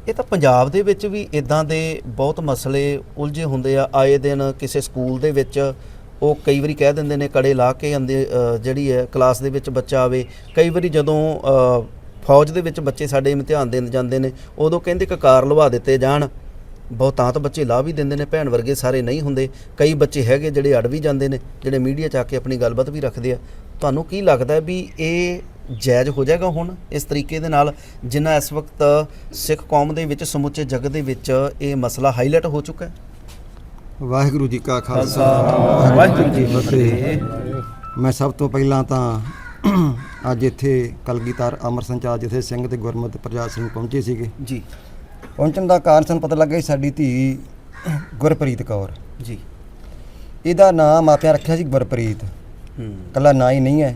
ਇਹ ਤਾਂ ਪੰਜਾਬ ਦੇ ਵਿੱਚ ਵੀ ਇਦਾਂ ਦੇ ਬਹੁਤ ਮਸਲੇ ਉਲਝੇ ਹੁੰਦੇ ਆ। ਆਏ ਦਿਨ ਕਿਸੇ ਸਕੂਲ ਦੇ ਵਿੱਚ ਉਹ ਕਈ ਵਾਰੀ ਕਹਿ ਦਿੰਦੇ ਨੇ, ਕੜੇ ਲਾ ਕੇ ਆਂਦੇ ਜਿਹੜੀ ਹੈ, ਕਲਾਸ ਦੇ ਵਿੱਚ ਬੱਚਾ ਆਵੇ। ਕਈ ਵਾਰੀ ਜਦੋਂ ਫੌਜ ਦੇ ਵਿੱਚ ਬੱਚੇ ਸਾਡੇ ਇਮਤਿਹਾਨ ਦੇਣ ਜਾਂਦੇ ਨੇ ਉਦੋਂ ਕਹਿੰਦੇ ਕਕਾਰ ਲਵਾ ਦਿੱਤੇ ਜਾਣ। ਬਹੁਤਾਂਤ ਬੱਚੇ ਲਾ ਵੀ ਦਿੰਦੇ ਨੇ ਭੈਣ ਵਰਗੇ ਸਾਰੇ ਨਹੀਂ ਹੁੰਦੇ। ਕਈ ਬੱਚੇ ਹੈਗੇ ਜਿਹੜੇ ਅੜ ਵੀ ਜਾਂਦੇ ਨੇ ਜਿਹੜੇ ਮੀਡੀਆ 'ਚ ਆ ਕੇ ਆਪਣੀ ਗੱਲਬਾਤ ਵੀ ਰੱਖਦੇ ਆ। ਤੁਹਾਨੂੰ ਕੀ ਲੱਗਦਾ ਵੀ ਇਹ ਜਾਇਜ਼ ਹੋ ਜਾਏਗਾ ਹੁਣ ਇਸ ਤਰੀਕੇ ਦੇ ਨਾਲ ਜਿੰਨਾ ਇਸ ਵਕਤ ਸਿੱਖ ਕੌਮ ਦੇ ਵਿੱਚ ਸਮੁੱਚੇ ਜਗਤ ਦੇ ਵਿੱਚ ਇਹ ਮਸਲਾ ਹਾਈਲਾਈਟ ਹੋ ਚੁੱਕਾ ਹੈ? ਵਾਹਿਗੁਰੂ ਜੀ ਕਾ ਖਾਲਸਾ। ਵਾਹਿਗੁਰੂ ਜੀ ਕੀ ਫਤਿਹ। ਮੈਂ ਸਭ ਤੋਂ ਪਹਿਲਾਂ ਤਾਂ ਅੱਜ ਇੱਥੇ ਕਲਗੀਧਰ ਅਮਰ ਸੰਚਾਰ ਜਿਥੇ ਸਿੰਘ ਤੇ ਗੁਰਮਤਿ ਪ੍ਰਜਾਤ ਸਿੰਘ ਪਹੁੰਚੇ ਸੀਗੇ। ਜੀ। ਪਹੁੰਚਣ ਦਾ ਕਾਰਨ ਸਾਨੂੰ ਪਤਾ ਲੱਗਾ ਕਿ ਸਾਡੀ ਧੀ ਗੁਰਪ੍ਰੀਤ ਕੌਰ। ਜੀ। ਇਹਦਾ ਨਾਮ ਮਾਪਿਆਂ ਰੱਖਿਆ ਸੀ ਗੁਰਪ੍ਰੀਤ। ਹੂੰ। ਕੱਲਾ ਨਾਂ ਹੀ ਨਹੀਂ ਹੈ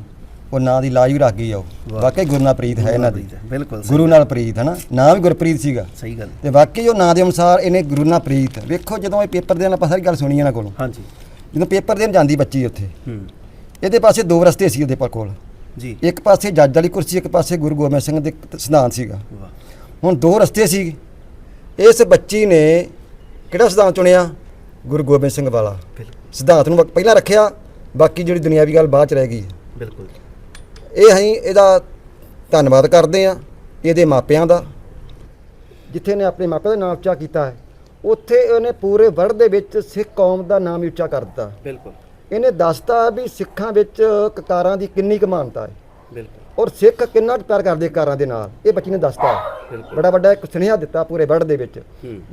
ਉਹ ਨਾਂ ਦੀ ਲਾਜ ਵੀ ਰੱਖ ਗਈ ਆ ਉਹ। ਵਾਕਈ ਗੁਰੂ ਨਾਲ ਪ੍ਰੀਤ ਹੈ ਇਹਨਾਂ ਦੀ। ਬਿਲਕੁਲ ਗੁਰੂ ਨਾਲ ਪ੍ਰੀਤ ਹੈ ਨਾ ਨਾਂ ਵੀ ਗੁਰਪ੍ਰੀਤ ਸੀਗਾ। ਸਹੀ ਗੱਲ। ਤੇ ਵਾਕਈ ਉਹ ਨਾਂ ਦੇ ਅਨੁਸਾਰ ਇਹਨੇ ਗੁਰੂ ਨਾਲ ਪ੍ਰੀਤ। ਵੇਖੋ ਜਦੋਂ ਇਹ ਪੇਪਰ ਦੇਣ ਆਪਾਂ ਸਾਰੀ ਗੱਲ ਸੁਣੀ ਇਹਨਾਂ ਕੋਲੋਂ। ਹਾਂਜੀ। ਜਦੋਂ ਪੇਪਰ ਦੇਣ ਜਾਂਦੀ ਬੱਚੀ ਉੱਥੇ। ਹੂੰ। ਇਹਦੇ ਪਾਸੇ ਦੋ ਰਸਤੇ ਸੀ ਉਹਦੇ ਕੋਲ। ਜੀ। ਇੱਕ ਪਾਸੇ ਜੱਜ ਵਾਲੀ ਕੁਰਸੀ ਇੱਕ ਪਾਸੇ ਗੁਰੂ ਗੋਬਿੰਦ ਸਿੰਘ ਦੇ ਸਿਧਾਂਤ ਸੀਗਾ। ਹੁਣ ਦੋ ਰਸਤੇ ਸੀ। ਇਸ ਬੱਚੀ ਨੇ ਕਿਹੜਾ ਸਿਧਾਂਤ ਚੁਣਿਆ? ਗੁਰੂ ਗੋਬਿੰਦ ਸਿੰਘ ਵਾਲਾ। ਸਿਧਾਂਤ ਨੂੰ ਪਹਿਲਾਂ ਰੱਖਿਆ ਬਾਕੀ ਜਿਹੜੀ ਦੁਨਿਆਵੀ ਗੱਲ ਬਾਅਦ ਚ ਰਹਿ ਗਈ। ਬਿਲਕੁਲ। ਇਹ ਅਸੀਂ ਇਹਦਾ ਧੰਨਵਾਦ ਕਰਦੇ ਆ ਇਹਦੇ ਮਾਪਿਆਂ ਦਾ। ਜਿੱਥੇ ਨੇ ਆਪਣੇ ਮਾਪਿਆਂ ਦਾ ਨਾਮ ਉੱਚਾ ਕੀਤਾ ਹੈ ਉੱਥੇ ਉਹਨੇ ਪੂਰੇ ਵਰਲਡ ਦੇ ਵਿੱਚ ਸਿੱਖ ਕੌਮ ਦਾ ਨਾਮ ਉੱਚਾ ਕਰ ਦਿੱਤਾ। ਬਿਲਕੁਲ। ਇਹਨੇ ਦੱਸਤਾ ਵੀ ਸਿੱਖਾਂ ਵਿੱਚ ਕਕਾਰਾਂ ਦੀ ਕਿੰਨੀ ਕੁ ਮਾਨਤਾ ਹੈ। ਬਿਲਕੁਲ। ਔਰ ਸਿੱਖ ਕਿੰਨਾ ਪਿਆਰ ਕਰਦੇ ਕਕਾਰਾਂ ਦੇ ਨਾਲ ਇਹ ਬੱਚੀ ਨੇ ਦੱਸਤਾ। ਬੜਾ ਵੱਡਾ ਇੱਕ ਸੁਨੇਹਾ ਦਿੱਤਾ ਪੂਰੇ ਵਰਲਡ ਦੇ ਵਿੱਚ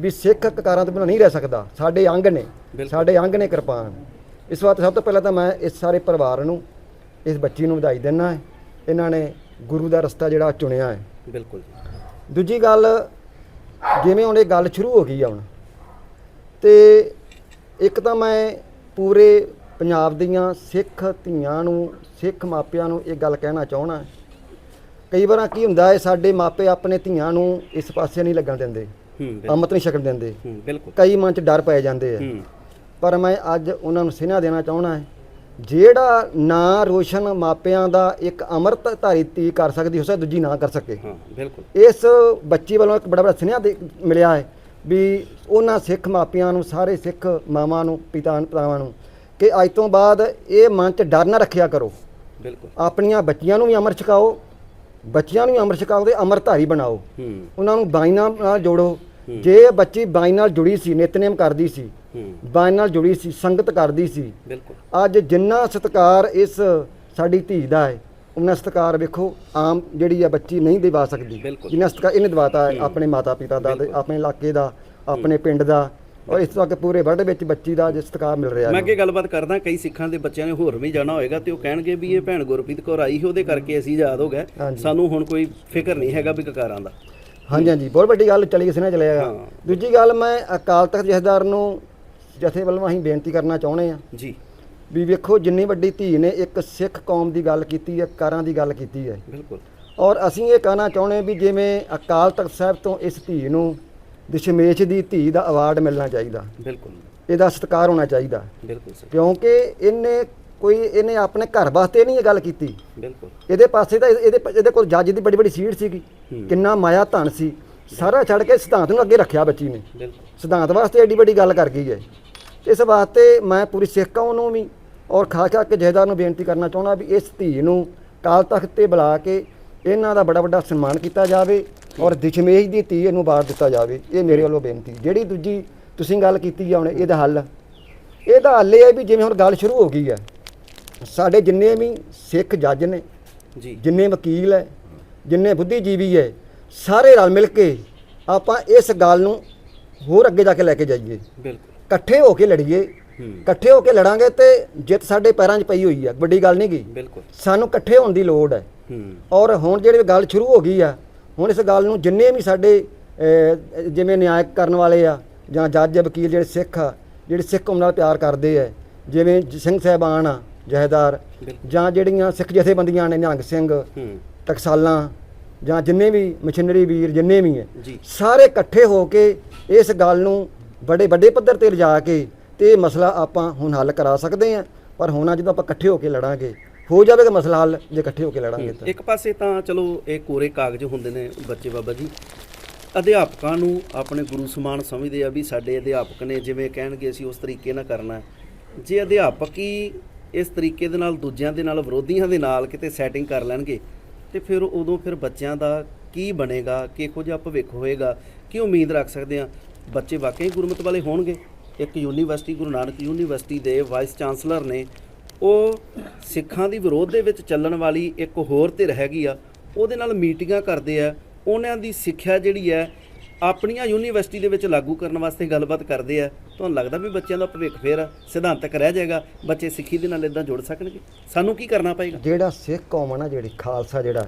ਵੀ ਸਿੱਖ ਕਕਾਰਾਂ ਤੋਂ ਬਿਨਾਂ ਨਹੀਂ ਰਹਿ ਸਕਦਾ। ਸਾਡੇ ਅੰਗ ਨੇ। ਸਾਡੇ ਅੰਗ ਨੇ ਕਿਰਪਾਨ। ਇਸ ਵਾਰ ਸਭ ਤੋਂ ਪਹਿਲਾਂ ਤਾਂ ਮੈਂ ਇਸ ਸਾਰੇ ਪਰਿਵਾਰ ਨੂੰ ਇਸ ਬੱਚੀ ਨੂੰ ਵਧਾਈ ਦਿੰਦਾ ਹੈ। ਇਹਨਾਂ ਨੇ ਗੁਰੂ ਦਾ ਰਸਤਾ ਜਿਹੜਾ ਚੁਣਿਆ ਹੈ। ਬਿਲਕੁਲ ਜੀ। ਦੂਜੀ ਗੱਲ ਜਿਵੇਂ ਹੁਣ ਇਹ ਗੱਲ ਸ਼ੁਰੂ ਹੋ ਗਈ ਆ ਹੁਣ ਤੇ ਇੱਕ ਤਾਂ ਮੈਂ ਪੂਰੇ ਪੰਜਾਬ ਦੀਆਂ ਸਿੱਖ ਧੀਆਂ ਨੂੰ ਸਿੱਖ ਮਾਪਿਆਂ ਨੂੰ ਇਹ ਗੱਲ ਕਹਿਣਾ ਚਾਹਣਾ ਕਈ ਵਾਰਾਂ ਕੀ ਹੁੰਦਾ ਹੈ ਸਾਡੇ ਮਾਪੇ ਆਪਣੇ ਧੀਆਂ ਨੂੰ ਇਸ ਪਾਸੇ ਨਹੀਂ ਲੱਗਣ ਦਿੰਦੇ ਅੰਮ੍ਰਿਤ ਨਹੀਂ ਛਕਣ ਦਿੰਦੇ। ਬਿਲਕੁਲ। ਕਈ ਮਨ 'ਚ ਡਰ ਪੈ ਜਾਂਦੇ ਆ। ਹੂੰ। ਪਰ ਮੈਂ ਅੱਜ ਉਹਨਾਂ ਨੂੰ ਸਿਨਹਾ ਦੇਣਾ ਚਾਹਣਾ ਹੈ ਜਿਹੜਾ ਨਾਂ ਰੋਸ਼ਨ ਮਾਪਿਆਂ ਦਾ ਇੱਕ ਅੰਮ੍ਰਿਤ ਧਾਰੀ ਧੀ ਕਰ ਸਕਦੀ ਹੋ ਸਕਦਾ ਦੂਜੀ ਨਾ ਕਰ ਸਕੇ। ਹਾਂ ਬਿਲਕੁਲ। ਇਸ ਬੱਚੀ ਵੱਲੋਂ ਇੱਕ ਬੜਾ ਬੜਾ ਸੁਨੇਹਾ ਦੇ ਮਿਲਿਆ ਹੈ ਵੀ ਉਹਨਾਂ ਸਿੱਖ ਮਾਪਿਆਂ ਨੂੰ ਸਾਰੇ ਸਿੱਖ ਮਾਵਾਂ ਨੂੰ ਪਿਤਾ ਪਿਤਾਵਾਂ ਨੂੰ ਕਿ ਅੱਜ ਤੋਂ ਬਾਅਦ ਇਹ ਮਨ 'ਚ ਡਰ ਨਾ ਰੱਖਿਆ ਕਰੋ। ਬਿਲਕੁਲ। ਆਪਣੀਆਂ ਬੱਚੀਆਂ ਨੂੰ ਵੀ ਅੰਮ੍ਰਿਤ ਛਕਾਓ ਬੱਚਿਆਂ ਨੂੰ ਵੀ ਅੰਮ੍ਰਿਤ ਛਕਾਓ ਤੇ ਅੰਮ੍ਰਿਤਧਾਰੀ ਬਣਾਓ। ਹੂੰ। ਉਹਨਾਂ ਨੂੰ ਬਾਈਨਾਂ ਨਾਲ ਜੋੜੋ। ਜੇ ਬੱਚੀ ਬਾਈ ਨਾਲ ਜੁੜੀ ਸੀ ਨਿਤਨੇਮ ਕਰਦੀ ਸੀ ਹੂੰ। ਬਾਈ ਨਾਲ ਜੁੜੀ ਸੀ ਸੰਗਤ ਕਰਦੀ ਸੀ ਬਿਲਕੁਲ। ਅੱਜ ਜਿੰਨਾ ਸਤਿਕਾਰ ਇਸ ਸਾਡੀ ਧੀ ਦਾ ਹੈ ਉਹਨਾਂ ਸਤਿਕਾਰ ਵੇਖੋ ਆਮ ਜਿਹੜੀ ਆ ਬੱਚੀ ਨਹੀਂ ਦਿਵਾ ਸਕਦੀ। ਜਿੰਨਾ ਸਤਿਕਾਰ ਇਹਨੇ ਦਿਵਾਤਾ ਆਪਣੇ ਮਾਤਾ ਪਿਤਾ ਦਾ ਆਪਣੇ ਇਲਾਕੇ ਦਾ ਆਪਣੇ ਪਿੰਡ ਦਾ। ਔਰ ਇਸ ਤੋਂ ਅੱਗੇ ਪੂਰੇ ਵਰਲਡ ਵਿੱਚ ਬੱਚੀ ਦਾ ਜਿਸ ਸਤਿਕਾਰ ਮਿਲ ਰਿਹਾ ਮੈਂ ਹੈ। ਅੱਗੇ ਗੱਲਬਾਤ ਕਰਦਾ ਕਈ ਸਿੱਖਾਂ ਦੇ ਬੱਚਿਆਂ ਨੇ ਹੋਰ ਵੀ ਜਾਣਾ ਹੋਏਗਾ ਤੇ ਉਹ ਕਹਿਣਗੇ ਵੀ ਇਹ ਭੈਣ ਗੁਰਪ੍ਰੀਤ ਕੌਰ ਆਈ ਸੀ ਉਹਦੇ ਕਰਕੇ ਅਸੀਂ ਆਜ਼ਾਦ ਹੋ ਗਏ। ਹਾਂਜੀ। ਸਾਨੂੰ ਹੁਣ ਕੋਈ ਫਿਕਰ ਨਹੀਂ ਹੈਗਾ ਵੀ ਕਕਾਰਾਂ ਦਾ। ਹਾਂਜੀ ਹਾਂਜੀ ਬਹੁਤ ਵੱਡੀ ਗੱਲ ਚਲੀ ਕਿਸੇ ਨੇ ਚਲੇਗਾ ਹਾਂ। ਦੂਜੀ ਗੱਲ ਮੈਂ ਅਕਾਲ ਤਖਤ ਜਥੇਦਾਰ ਨੂੰ ਜਥੇ ਵੱਲੋਂ ਅਸੀਂ ਬੇਨਤੀ ਕਰਨਾ ਚਾਹੁੰਦੇ ਆ। ਜੀ। ਵੀ ਵੇਖੋ ਜਿੰਨੀ ਵੱਡੀ ਧੀ ਨੇ ਇੱਕ ਸਿੱਖ ਕੌਮ ਦੀ ਗੱਲ ਕੀਤੀ ਹੈ ਕਾਰਾਂ ਦੀ ਗੱਲ ਕੀਤੀ ਹੈ। ਬਿਲਕੁਲ। ਔਰ ਅਸੀਂ ਇਹ ਕਹਿਣਾ ਚਾਹੁੰਦੇ ਵੀ ਜਿਵੇਂ ਅਕਾਲ ਤਖਤ ਸਾਹਿਬ ਤੋਂ ਇਸ ਧੀ ਨੂੰ ਦਸ਼ਮੇਸ਼ ਦੀ ਧੀ ਦਾ ਅਵਾਰਡ ਮਿਲਣਾ ਚਾਹੀਦਾ। ਬਿਲਕੁਲ। ਇਹਦਾ ਸਤਿਕਾਰ ਹੋਣਾ ਚਾਹੀਦਾ। ਬਿਲਕੁਲ ਸਹੀ ਕਿਉਂਕਿ ਇਹਨੇ ਕੋਈ ਇਹਨੇ ਆਪਣੇ ਘਰ ਵਾਸਤੇ ਨਹੀਂ ਇਹ ਗੱਲ ਕੀਤੀ। ਬਿਲਕੁਲ। ਇਹਦੇ ਪਾਸੇ ਤਾਂ ਇਹਦੇ ਇਹਦੇ ਕੋਲ ਜੱਜ ਦੀ ਬੜੀ ਬੜੀ ਸੀਟ ਸੀਗੀ। ਕਿੰਨਾ ਮਾਇਆ ਧਨ ਸੀ। ਸਾਰਾ ਛੱਡ ਕੇ ਸਿਧਾਂਤ ਨੂੰ ਅੱਗੇ ਰੱਖਿਆ ਬੱਚੀ ਨੇ। ਬਿਲਕੁਲ। ਸਿਧਾਂਤ ਵਾਸਤੇ ਐਡੀ ਵੱਡੀ ਗੱਲ ਕਰ ਗਈ ਹੈ। ਇਸ ਵਾਸਤੇ ਮੈਂ ਪੂਰੀ ਸਿੱਖ ਕੌਮ ਨੂੰ ਵੀ। ਔਰ ਖਾਸ ਕਰਕੇ ਜਹੇਦਾਰ ਨੂੰ ਬੇਨਤੀ ਕਰਨਾ ਚਾਹੁੰਦਾ ਵੀ ਇਸ ਧੀ ਨੂੰ ਕਾਲ ਤਖਤ ਤੇ ਬੁਲਾ ਕੇ ਇਹਨਾਂ ਦਾ ਬੜਾ ਵੱਡਾ ਸਨਮਾਨ ਕੀਤਾ ਜਾਵੇ। ਔਰ ਦਸ਼ਮੇਸ਼ ਦੀ ਧੀ ਇਹਨੂੰ ਬਾੜ ਦਿੱਤਾ ਜਾਵੇ। ਇਹ ਮੇਰੇ ਵੱਲੋਂ ਬੇਨਤੀ। ਜਿਹੜੀ ਦੂਜੀ ਤੁਸੀਂ ਗੱਲ ਕੀਤੀ ਆ ਹੁਣ ਇਹਦਾ ਹੱਲ। ਇਹਦਾ ਹੱਲ ਇਹ ਹੈ ਵੀ ਜਿਵੇਂ ਹੁਣ ਗੱਲ ਸ਼ੁਰੂ ਹੋ ਗਈ ਹੈ ਸਾਡੇ ਜਿੰਨੇ ਵੀ ਸਿੱਖ ਜੱਜ ਨੇ ਜੀ। ਜਿੰਨੇ ਵਕੀਲ ਹੈ ਜਿੰਨੇ ਬੁੱਧੀਜੀਵੀ ਹੈ ਸਾਰੇ ਰਲ ਮਿਲ ਕੇ ਆਪਾਂ ਇਸ ਗੱਲ ਨੂੰ ਹੋਰ ਅੱਗੇ ਜਾ ਕੇ ਲੈ ਕੇ ਜਾਈਏ। ਬਿਲਕੁਲ। ਇਕੱਠੇ ਹੋ ਕੇ ਲੜੀਏ। ਇਕੱਠੇ ਹੋ ਕੇ ਲੜਾਂਗੇ ਤੇ ਜਿੱਤ ਸਾਡੇ ਪੈਰਾਂ 'ਚ ਪਈ ਹੋਈ ਹੈ। ਵੱਡੀ ਗੱਲ ਨਹੀਂ ਗਈ ਬਿਲਕੁਲ। ਸਾਨੂੰ ਇਕੱਠੇ ਹੋਣ ਦੀ ਲੋੜ ਹੈ। ਹੂੰ। ਔਰ ਹੁਣ ਜਿਹੜੀ ਗੱਲ ਸ਼ੁਰੂ ਹੋ ਗਈ ਆ ਹੁਣ ਇਸ ਗੱਲ ਨੂੰ ਜਿੰਨੇ ਵੀ ਸਾਡੇ ਜਿਵੇਂ ਨਿਆਂ ਕਰਨ ਵਾਲੇ ਆ ਜਾਂ ਜੱਜ ਵਕੀਲ ਜਿਹੜੇ ਸਿੱਖ ਆ ਜਿਹੜੇ ਸਿੱਖ ਕੌਮ ਨਾਲ ਪਿਆਰ ਕਰਦੇ ਆ ਜਿਵੇਂ ਸਿੰਘ ਸਾਹਿਬਾਨ ਆ ਜਹੇਦਾਰ। ਜਾਂ ਜਿਹੜੀਆਂ ਸਿੱਖ ਜਥੇਬੰਦੀਆਂ ਨੇ ਨਿਹੰਗ ਸਿੰਘ ਟਕਸਾਲਾਂ ਜਾਂ ਜਿੰਨੇ ਵੀ ਮਸ਼ੀਨਰੀ ਵੀਰ ਜਿੰਨੇ ਵੀ ਹੈ ਸਾਰੇ ਇਕੱਠੇ ਹੋ ਕੇ ਇਸ ਗੱਲ ਨੂੰ ਬੜੇ ਵੱਡੇ ਪੱਧਰ ਤੇ ਲਿਜਾ ਕੇ ਤੇ ਇਹ ਮਸਲਾ ਆਪਾਂ ਹੁਣ ਹੱਲ ਕਰਾ ਸਕਦੇ ਹਾਂ ਪਰ ਹੋਣਾ ਜਦੋਂ ਆਪਾਂ ਇਕੱਠੇ ਹੋ ਕੇ ਲੜਾਂਗੇ। ਹੋ ਜਾਵੇਗਾ ਮਸਲਾ ਹੱਲ ਜੇ ਇਕੱਠੇ ਹੋ ਕੇ ਲੜਾਂਗੇ ਤਾਂ। ਇੱਕ ਪਾਸੇ ਤਾਂ ਚਲੋ ਇਹ ਕੋਰੇ ਕਾਗਜ਼ ਹੁੰਦੇ ਨੇ ਬੱਚੇ ਬਾਬਾ ਜੀ। ਅਧਿਆਪਕਾਂ ਨੂੰ ਆਪਣੇ ਗੁਰੂ ਸਮਾਨ ਸਮਝਦੇ ਆ ਵੀ ਸਾਡੇ ਅਧਿਆਪਕ ਨੇ ਜਿਵੇਂ ਕਹਿਣਗੇ ਅਸੀਂ ਉਸ ਤਰੀਕੇ ਨਾਲ ਕਰਨਾ। ਜੇ ਅਧਿਆਪਕ ਹੀ ਇਸ ਤਰੀਕੇ ਦੇ ਨਾਲ ਦੂਜਿਆਂ ਦੇ ਨਾਲ ਵਿਰੋਧੀਆਂ ਦੇ ਨਾਲ ਕਿਤੇ ਸੈਟਿੰਗ ਕਰ ਲੈਣਗੇ ਤੇ ਫਿਰ ਉਦੋਂ ਫਿਰ ਬੱਚਿਆਂ ਦਾ ਕੀ ਬਣੇਗਾ ਕਿਹੋ ਜਿਹਾ ਭਵਿੱਖ ਹੋਏਗਾ ਕੀ ਉਮੀਦ ਰੱਖ ਸਕਦੇ ਆ? ਬੱਚੇ ਵਾਕਈ ਗੁਰਮਤਿ ਵਾਲੇ ਹੋਣਗੇ। ਇੱਕ ਯੂਨੀਵਰਸਿਟੀ ਗੁਰੂ ਨਾਨਕ ਯੂਨੀਵਰਸਿਟੀ ਦੇ ਵਾਈਸ ਚਾਂਸਲਰ ਨੇ ਉਹ ਸਿੱਖਾਂ ਦੀ ਵਿਰੋਧ ਦੇ ਵਿੱਚ ਚੱਲਣ ਵਾਲੀ ਇੱਕ ਹੋਰ ਧਿਰ ਹੈਗੀ ਆ ਉਹਦੇ ਨਾਲ ਮੀਟਿੰਗਾਂ ਕਰਦੇ ਆ ਉਹਨਾਂ ਦੀ ਸਿੱਖਿਆ ਜਿਹੜੀ ਹੈ ਆਪਣੀਆਂ ਯੂਨੀਵਰਸਿਟੀ ਦੇ ਵਿੱਚ ਲਾਗੂ ਕਰਨ ਵਾਸਤੇ ਗੱਲਬਾਤ ਕਰਦੇ ਆ। ਤੁਹਾਨੂੰ ਲੱਗਦਾ ਵੀ ਬੱਚਿਆਂ ਦਾ ਭਵਿੱਖ ਫੇਰ ਸਿਧਾਂਤਕ ਰਹਿ ਜਾਏਗਾ ਬੱਚੇ ਸਿੱਖੀ ਦੇ ਨਾਲ ਇਦਾਂ ਜੁੜ ਸਕਣਗੇ? ਸਾਨੂੰ ਕੀ ਕਰਨਾ ਪਏਗਾ? ਜਿਹੜਾ ਸਿੱਖ ਕੌਮ ਆ ਨਾ ਜਿਹੜੀ ਖਾਲਸਾ ਜਿਹੜਾ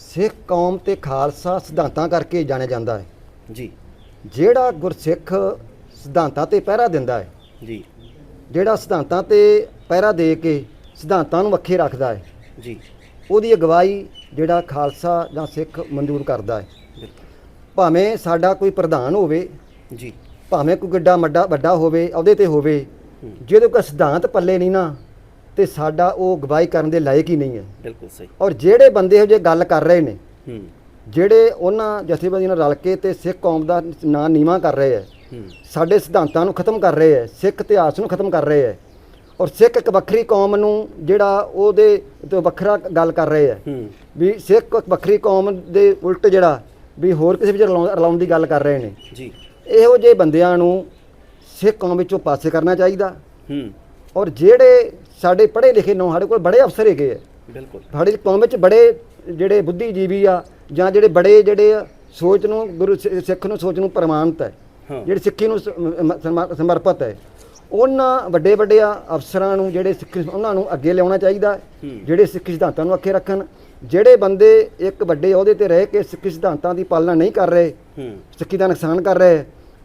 ਸਿੱਖ ਕੌਮ ਤੇ ਖਾਲਸਾ ਸਿਧਾਂਤਾਂ ਕਰਕੇ ਜਾਣਿਆ ਜਾਂਦਾ ਹੈ। ਜੀ। ਜਿਹੜਾ ਗੁਰਸਿੱਖ ਸਿਧਾਂਤਾਂ ਤੇ ਪਹਿਰਾ ਦਿੰਦਾ ਹੈ ਜੀ। ਜਿਹੜਾ ਸਿਧਾਂਤਾਂ ਤੇ ਪਹਿਰਾ ਦੇ ਕੇ ਸਿਧਾਂਤਾਂ ਨੂੰ ਵੱਖੇ ਰੱਖਦਾ ਹੈ। ਜੀ। ਉਹਦੀ ਅਗਵਾਈ ਜਿਹੜਾ ਖਾਲਸਾ ਜਾਂ ਸਿੱਖ ਮਨਜ਼ੂਰ ਕਰਦਾ ਹੈ। ਭਾਵੇਂ ਸਾਡਾ ਕੋਈ ਪ੍ਰਧਾਨ ਹੋਵੇ ਜੀ। ਭਾਵੇਂ ਕੋਈ ਗੱਡਾ ਮੱਡਾ ਵੱਡਾ ਹੋਵੇ ਅਹੁਦੇ ਤੇ ਹੋਵੇ ਜਿਹਦੇ ਕੋਈ ਸਿਧਾਂਤ ਪੱਲੇ ਨਹੀਂ ਨਾ ਤੇ ਸਾਡਾ ਉਹ ਅਗਵਾਈ ਕਰਨ ਦੇ ਲਾਇਕ ਹੀ ਨਹੀਂ ਹੈ। ਬਿਲਕੁਲ ਸਹੀ। ਔਰ ਜਿਹੜੇ ਬੰਦੇ ਇਹੋ ਜਿਹੇ ਗੱਲ ਕਰ ਰਹੇ ਨੇ ਹੂੰ। ਜਿਹੜੇ ਉਹਨਾਂ ਜਥੇਬੰਦੀਆਂ ਨਾਲ ਰਲ ਕੇ ਤੇ ਸਿੱਖ ਕੌਮ ਦਾ ਨਾਂ ਨੀਵਾਂ ਕਰ ਰਹੇ ਹੈ ਹੂੰ। ਸਾਡੇ ਸਿਧਾਂਤਾਂ ਨੂੰ ਖਤਮ ਕਰ ਰਹੇ ਹੈ ਸਿੱਖ ਇਤਿਹਾਸ ਨੂੰ ਖਤਮ ਕਰ ਰਹੇ ਹੈ ਔਰ ਸਿੱਖ ਇੱਕ ਵੱਖਰੀ ਕੌਮ ਨੂੰ ਜਿਹੜਾ ਉਹਦੇ ਤੋਂ ਵੱਖਰਾ ਗੱਲ ਕਰ ਰਹੇ ਹੂੰ। ਵੀ ਸਿੱਖ ਇੱਕ ਵੱਖਰੀ ਕੌਮ ਦੇ ਉਲਟ ਜਿਹੜਾ ਵੀ ਹੋਰ ਕਿਸੇ ਵਿੱਚ ਰਲਾਉਣ ਦੀ ਗੱਲ ਕਰ ਰਹੇ ਨੇ। ਜੀ। ਇਹੋ ਜਿਹੇ ਬੰਦਿਆਂ ਨੂੰ ਸਿੱਖ ਕੌਮ ਵਿੱਚੋਂ ਪਾਸੇ ਕਰਨਾ ਚਾਹੀਦਾ। ਹੂੰ। ਔਰ ਜਿਹੜੇ ਸਾਡੇ ਪੜ੍ਹੇ ਲਿਖੇ ਨੌ ਸਾਡੇ ਕੋਲ ਬੜੇ ਅਫਸਰ ਹੈਗੇ ਆ। ਬਿਲਕੁਲ। ਸਾਡੇ ਕੌਮ ਵਿੱਚ ਬੜੇ ਜਿਹੜੇ ਬੁੱਧੀਜੀਵੀ ਆ ਜਾਂ ਜਿਹੜੇ ਬੜੇ ਜਿਹੜੇ ਆ, ਸੋਚ ਨੂੰ ਗੁਰੂ ਸਿੱਖ ਨੂੰ ਸੋਚ ਨੂੰ ਪ੍ਰਮਾਣਿਤ ਹੈ। ਜਿਹੜੀ ਸਿੱਖੀ ਨੂੰ ਸਮਰਪਿਤ ਹੈ। ਉਹਨਾਂ ਵੱਡੇ ਵੱਡੇ ਅਫਸਰਾਂ ਨੂੰ ਜਿਹੜੇ ਸਿੱਖ ਉਹਨਾਂ ਨੂੰ ਅੱਗੇ ਲਿਆਉਣਾ ਚਾਹੀਦਾ। ਜਿਹੜੇ ਸਿੱਖੀ ਸਿਧਾਂਤਾਂ ਨੂੰ ਅੱਗੇ ਰੱਖਣ ਜਿਹੜੇ ਬੰਦੇ ਇੱਕ ਵੱਡੇ ਅਹੁਦੇ ਤੇ ਰਹਿ ਕੇ ਸਿੱਖੀ ਸਿਧਾਂਤਾਂ ਦੀ ਪਾਲਣਾ ਨਹੀਂ ਕਰ ਰਹੇ ਸਿੱਖੀ ਦਾ ਨੁਕਸਾਨ ਕਰ ਰਹੇ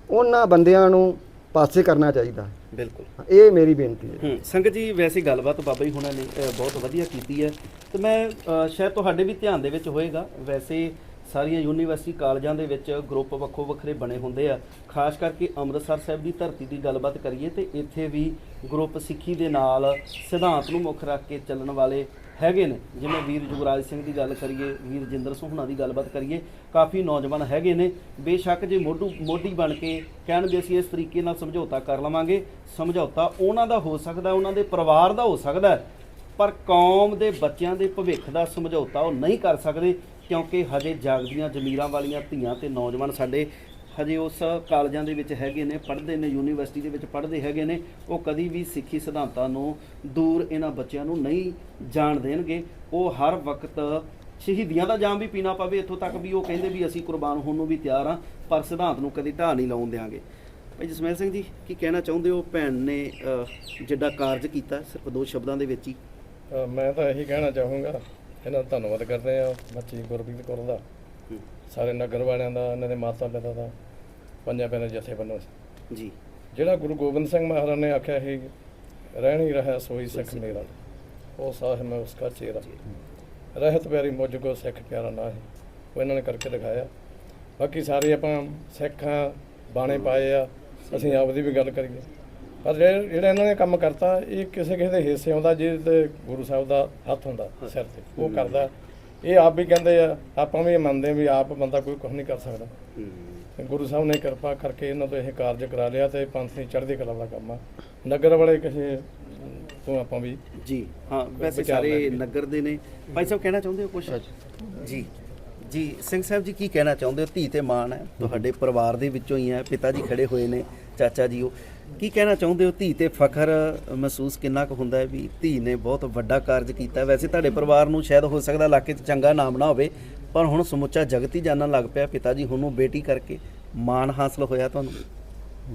ਉਹਨਾਂ ਬੰਦਿਆਂ ਨੂੰ ਪਾਸੇ ਕਰਨਾ ਚਾਹੀਦਾ। ਬਿਲਕੁਲ। ਇਹ ਮੇਰੀ ਬੇਨਤੀ ਹੈ। ਸੰਗਤ ਜੀ ਵੈਸੇ ਗੱਲਬਾਤ ਬਾਬਾ ਜੀ ਹੁਣਾਂ ਨੇ ਬਹੁਤ ਵਧੀਆ ਕੀਤੀ ਹੈ। ਤੇ ਮੈਂ ਸ਼ਾਇਦ ਤੁਹਾਡੇ ਵੀ ਧਿਆਨ ਦੇ ਵਿੱਚ ਹੋਏਗਾ। ਵੈਸੇ ਸਾਰੀਆਂ ਯੂਨੀਵਰਸਿਟੀ ਕਾਲਜਾਂ ਦੇ ਵਿੱਚ ਗਰੁੱਪ ਵੱਖੋ ਵੱਖਰੇ ਬਣੇ ਹੁੰਦੇ ਆ। ਖਾਸ ਕਰਕੇ ਅੰਮ੍ਰਿਤਸਰ ਸਾਹਿਬ ਦੀ ਧਰਤੀ ਦੀ ਗੱਲਬਾਤ ਕਰੀਏ ਤੇ ਇੱਥੇ ਵੀ ਗਰੁੱਪ ਸਿੱਖੀ ਦੇ ਨਾਲ ਸਿਧਾਂਤ ਨੂੰ ਮੁੱਖ ਰੱਖ ਕੇ ਚੱਲਣ ਵਾਲੇ ਹੈਗੇ ਨੇ। ਜਿਵੇਂ ਵੀਰ ਜੁਗਰਾਜ ਸਿੰਘ ਦੀ ਗੱਲ ਕਰੀਏ, ਵੀਰ ਜਿੰਦਰ ਸੋਹਣਾ ਦੀ ਗੱਲਬਾਤ ਕਰੀਏ, ਕਾਫੀ ਨੌਜਵਾਨ ਹੈਗੇ ਨੇ। ਬੇਸ਼ੱਕ ਜੇ ਮੋਢੂ, ਮੋਢੀ ਬਣ ਕੇ ਕਹਿਣ ਵੀ ਅਸੀਂ ਇਸ ਤਰੀਕੇ ਨਾਲ ਸਮਝੌਤਾ ਕਰ ਲਵਾਂਗੇ। ਸਮਝੌਤਾ ਉਹਨਾਂ ਦਾ ਹੋ ਸਕਦਾ, ਉਹਨਾਂ ਦੇ ਪਰਿਵਾਰ ਦਾ ਹੋ ਸਕਦਾ ਪਰ ਕੌਮ ਦੇ ਬੱਚਿਆਂ ਦੇ ਭਵਿੱਖ ਦਾ ਸਮਝੌਤਾ ਉਹ ਨਹੀਂ ਕਰ ਸਕਦੇ। ਕਿਉਂਕਿ ਹਜੇ ਜਾਗਦੀਆਂ ਜ਼ਮੀਰਾਂ ਵਾਲੀਆਂ ਧੀਆਂ ਤੇ ਨੌਜਵਾਨ ਸਾਡੇ ਹਜੇ ਉਸ ਕਾਲਜਾਂ ਦੇ ਵਿੱਚ ਹੈਗੇ ਨੇ ਪੜ੍ਹਦੇ ਨੇ ਯੂਨੀਵਰਸਿਟੀ ਦੇ ਵਿੱਚ ਪੜ੍ਹਦੇ ਹੈਗੇ ਨੇ ਉਹ ਕਦੀ ਵੀ ਸਿੱਖੀ ਸਿਧਾਂਤਾਂ ਨੂੰ ਦੂਰ ਇਹਨਾਂ ਬੱਚਿਆਂ ਨੂੰ ਨਹੀਂ ਜਾਣ ਦੇਣਗੇ। ਉਹ ਹਰ ਵਕਤ ਸ਼ਹੀਦੀਆਂ ਦਾ ਜਾਮ ਵੀ ਪੀਣਾ ਪਵੇ ਇੱਥੋਂ ਤੱਕ ਵੀ ਉਹ ਕਹਿੰਦੇ ਵੀ ਅਸੀਂ ਕੁਰਬਾਨ ਹੋਣ ਨੂੰ ਵੀ ਤਿਆਰ ਆ ਪਰ ਸਿਧਾਂਤ ਨੂੰ ਕਦੀ ਢਾਹ ਨਹੀਂ ਲਾਉਣ ਦਿਆਂਗੇ। ਭਾਈ ਜਸਮੈਲ ਸਿੰਘ ਜੀ ਕੀ ਕਹਿਣਾ ਚਾਹੁੰਦੇ ਹੋ ਭੈਣ ਨੇ ਅਹ, ਕਾਰਜ ਕੀਤਾ ਸਿਰਫ ਦੋ ਸ਼ਬਦਾਂ ਦੇ ਵਿੱਚ ਹੀ? ਮੈਂ ਤਾਂ ਇਹੀ ਕਹਿਣਾ ਚਾਹੂੰਗਾ ਇਹਨਾਂ ਦਾ ਧੰਨਵਾਦ ਕਰਦੇ ਆ ਬੱਚੀ ਗੁਰਬੀਰ ਕੌਰ ਦਾ। ਸਾਰੇ ਨਗਰ ਵਾਲਿਆਂ ਦਾ ਇਹਨਾਂ ਦੇ ਮਾਤਾ ਪਿਤਾ ਦਾ ਪੰਜਾਂ ਪਿਆਰੇ ਜਥੇ ਵੱਲੋਂ ਜੀ। ਜਿਹੜਾ ਗੁਰੂ ਗੋਬਿੰਦ ਸਿੰਘ ਮਹਾਰਾਜ ਨੇ ਆਖਿਆ ਸੀ ਰਹਿਣ ਹੀ ਰਹਾ ਸੋਈ ਸਿੱਖ ਮੇਰਾ ਉਹ ਸਾਹਿਬ ਮੈਂ ਉਸ ਕਾ ਚੇਰਾ ਰਹਿਤ ਪਿਆਰੀ ਮੁਝ ਕੋ ਸਿੱਖ ਪਿਆਰਾ ਨਾ ਹੈ। ਉਹ ਇਹਨਾਂ ਨੇ ਕਰਕੇ ਦਿਖਾਇਆ। ਬਾਕੀ ਸਾਰੇ ਆਪਾਂ ਸਿੱਖਾਂ ਬਾਣੇ ਪਾਏ ਆ ਅਸੀਂ ਆਪਦੀ ਵੀ ਗੱਲ ਕਰੀਏ। ਪਰ ਜਿਹੜੇ ਜਿਹੜਾ ਇਹਨਾਂ ਨੇ ਕੰਮ ਕਰਤਾ ਇਹ ਕਿਸੇ ਕਿਸੇ ਦੇ ਹਿੱਸੇ ਆਉਂਦਾ ਜਿਹਦੇ ਤੇ ਗੁਰੂ ਸਾਹਿਬ ਦਾ ਹੱਥ ਹੁੰਦਾ ਸਿਰ ਤੇ। ਉਹ ਕਰਦਾ। ਇਹ ਆਪ ਵੀ ਕਹਿੰਦੇ ਆ ਆਪਾਂ ਵੀ ਇਹ ਮੰਨਦੇ ਆ ਵੀ ਆਪ ਬੰਦਾ ਕੋਈ ਕੁਝ ਨਹੀਂ ਕਰ ਸਕਦਾ। ਤੇ ਗੁਰੂ ਸਾਹਿਬ ਨੇ ਕਿਰਪਾ ਕਰਕੇ ਇਹਨਾਂ ਤੋਂ ਇਹ ਕਾਰਜ ਕਰਾ ਲਿਆ ਤੇ ਪੰਥ ਦੀ ਚੜ੍ਹਦੀ ਕਲਾ ਦਾ ਕੰਮ ਆ। ਨਗਰ ਵਾਲੇ ਕਿਸੇ ਤੋਂ ਆਪਾਂ ਵੀ ਜੀ ਹਾਂ ਵੈਸੇ ਵਿਚਾਰ ਸਾਰੇ ਲੈਣਗੇ। ਨਗਰ ਦੇ ਨੇ। ਭਾਈ ਸਾਹਿਬ ਕਹਿਣਾ ਚਾਹੁੰਦੇ ਹੋ ਕੁਝ ਜੀ। ਜੀ ਸਿੰਘ ਸਾਹਿਬ ਜੀ ਕੀ ਕਹਿਣਾ ਚਾਹੁੰਦੇ ਹੋ? ਧੀ ਤੇ ਮਾਣ ਹੈ ਤੁਹਾਡੇ ਪਰਿਵਾਰ ਦੇ ਵਿੱਚੋਂ ਹੀ ਹੈ ਪਿਤਾ ਜੀ ਖੜੇ ਹੋਏ ਨੇ ਚਾਚਾ ਜੀ ਉਹ। ਕੀ ਕਹਿਣਾ ਚਾਹੁੰਦੇ ਹੋ? ਧੀ ਤੇ ਫਖਰ ਮਹਿਸੂਸ ਕਿੰਨਾ ਕੁ ਹੁੰਦਾ ਹੈ ਵੀ ਧੀ ਨੇ ਬਹੁਤ ਵੱਡਾ ਕਾਰਜ ਕੀਤਾ। ਵੈਸੇ ਤੁਹਾਡੇ ਪਰਿਵਾਰ ਨੂੰ ਸ਼ਾਇਦ ਹੋ ਸਕਦਾ ਇਲਾਕੇ 'ਚ ਚੰਗਾ ਨਾਮ ਨਾ ਹੋਵੇ ਪਰ ਹੁਣ ਸਮੁੱਚਾ ਜਗਤ ਹੀ ਜਾਣਨ ਲੱਗ ਪਿਆ ਪਿਤਾ ਜੀ ਹੁਣ ਬੇਟੀ ਕਰਕੇ ਮਾਣ ਹਾਸਲ ਹੋਇਆ ਤੁਹਾਨੂੰ?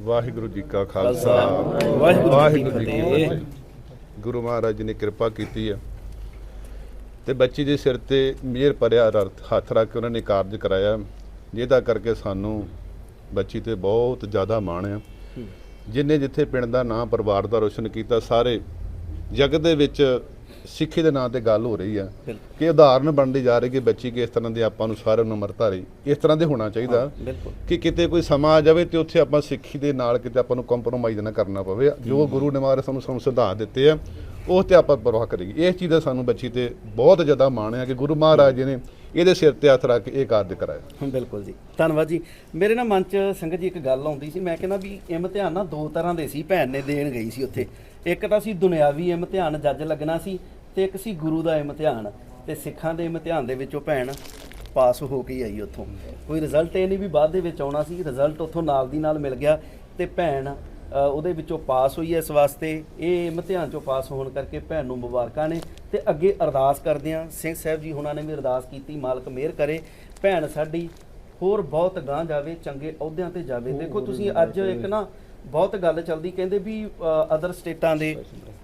ਵਾਹਿਗੁਰੂ ਜੀ ਕਾ ਖਾਲਸਾ। ਵਾਹਿਗੁਰੂ ਜੀ ਕੀ ਫਤਿਹ। ਗੁਰੂ ਮਹਾਰਾਜ ਨੇ ਕਿਰਪਾ ਕੀਤੀ ਆ। ਤੇ ਬੱਚੀ ਦੇ ਸਿਰ ਤੇ ਮਿਹਰ ਭਰਿਆ ਹੱਥ ਰੱਖ ਕੇ ਉਹਨਾਂ ਨੇ ਕਾਰਜ ਕਰਾਇਆ। ਜਿਹਦਾ ਕਰਕੇ ਸਾਨੂੰ ਬੱਚੀ ਤੇ ਬਹੁਤ ਜ਼ਿਆਦਾ ਮਾਣ ਆ। ਜਿਨੇ ਜਿੱਥੇ ਪਿੰਡ ਦਾ ਨਾਂ ਪਰਿਵਾਰ ਦਾ ਰੋਸ਼ਨ ਕੀਤਾ ਸਾਰੇ ਜਗਤ ਦੇ ਵਿੱਚ ਸਿੱਖੀ ਦੇ ਨਾਂ ਤੇ ਗੱਲ ਹੋ ਰਹੀ ਆ। ਕਿ ਉਦਾਹਰਨ ਬਣਦੀ ਜਾ ਰਹੀ ਕਿ ਬੱਚੀ ਕਿਸ ਤਰ੍ਹਾਂ ਦੀ ਆਪਾਂ ਨੂੰ ਸਾਰਿਆਂ ਨੂੰ ਅਮਰਤਾ ਰਹੀ। ਇਸ ਤਰ੍ਹਾਂ ਦੇ ਹੋਣਾ ਚਾਹੀਦਾ ਕਿ ਕਿਤੇ ਕੋਈ ਸਮਾਂ ਆ ਜਾਵੇ ਤੇ ਉੱਥੇ ਆਪਾਂ ਸਿੱਖੀ ਦੇ ਨਾਲ ਕਿਤੇ ਆਪਾਂ ਨੂੰ ਕੰਪਰੋਮਾਈਜ਼ ਨਾ ਕਰਨਾ ਪਵੇ। ਜੋ ਗੁਰੂ ਨੇ ਮਾਰੇ ਸਾਨੂੰ ਸਾਨੂੰ ਸਿਧਾਂਤ ਦਿੱਤੇ ਆ ਉਹ ਤੇ ਆਪਾਂ ਪਰਵਾਹ ਕਰੀਏ। ਇਸ ਚੀਜ਼ ਦਾ ਸਾਨੂੰ ਬੱਚੀ ਤੇ ਬਹੁਤ ਜ਼ਿਆਦਾ ਮਾਣ ਆ ਕਿ ਗੁਰੂ ਮਹਾਰਾਜ ਜੀ ਨੇ ਇਹਦੇ ਸਿਰ ਤੇ ਹੱਥ ਰੱਖ ਕੇ ਇਹ ਕਾਰਜ ਕਰਾਇਆ। ਹਾਂ, ਬਿਲਕੁਲ ਜੀ। ਧੰਨਵਾਦ ਜੀ। ਮੇਰੇ ਨਾ ਮਨ 'ਚ ਸੰਗਤ ਜੀ ਇੱਕ ਗੱਲ ਆਉਂਦੀ ਸੀ ਮੈਂ ਕਹਿੰਦਾ ਵੀ ਇਮਤਿਹਾਨ ਨਾ ਦੋ ਤਰ੍ਹਾਂ ਦੇ ਸੀ ਭੈਣ ਨੇ ਦੇਣ ਗਈ ਸੀ ਉੱਥੇ। ਇੱਕ ਤਾਂ ਸੀ ਦੁਨਿਆਵੀ ਇਮਤਿਹਾਨ ਜੱਜ ਲੱਗਣਾ ਸੀ ਤੇ ਇੱਕ ਸੀ ਗੁਰੂ ਦਾ ਇਮਤਿਹਾਨ ਤੇ ਸਿੱਖਾਂ ਦੇ ਇਮਤਿਹਾਨ ਦੇ ਵਿੱਚੋਂ ਭੈਣ ਪਾਸ ਹੋ ਕੇ ਆਈ ਉੱਥੋਂ। ਕੋਈ ਰਿਜ਼ਲਟ ਇਹ ਨਹੀਂ ਵੀ ਬਾਅਦ ਦੇ ਵਿੱਚ ਆਉਣਾ ਸੀ ਰਿਜ਼ਲਟ ਉੱਥੋਂ ਨਾਲ ਦੀ ਨਾਲ ਮਿਲ ਗਿਆ ਤੇ ਭੈਣ ਉਹਦੇ ਵਿੱਚੋਂ ਪਾਸ ਹੋਈ ਹੈ ਇਸ ਵਾਸਤੇ। ਇਹ ਇਮਤਿਹਾਨ ਚੋਂ ਪਾਸ ਹੋਣ ਕਰਕੇ ਭੈਣ ਨੂੰ ਮੁਬਾਰਕਾਂ ਨੇ। ਤੇ ਅੱਗੇ ਅਰਦਾਸ ਕਰਦੇ ਹਾਂ। ਸਿੰਘ ਸਾਹਿਬ ਜੀ ਹੁਣਾਂ ਨੇ ਵੀ ਅਰਦਾਸ ਕੀਤੀ ਮਾਲਕ ਮਿਹਰ ਕਰੇ। ਭੈਣ ਸਾਡੀ ਹੋਰ ਬਹੁਤ ਗਾਂ ਜਾਵੇ ਚੰਗੇ ਅਹੁਦਿਆਂ ਤੇ ਜਾਵੇ। ਦੇਖੋ ਤੁਸੀਂ ਅੱਜ ਇੱਕ ਨਾ ਬਹੁਤ ਗੱਲ ਚੱਲਦੀ ਕਹਿੰਦੇ ਵੀ ਅਦਰ ਸਟੇਟਾਂ ਦੇ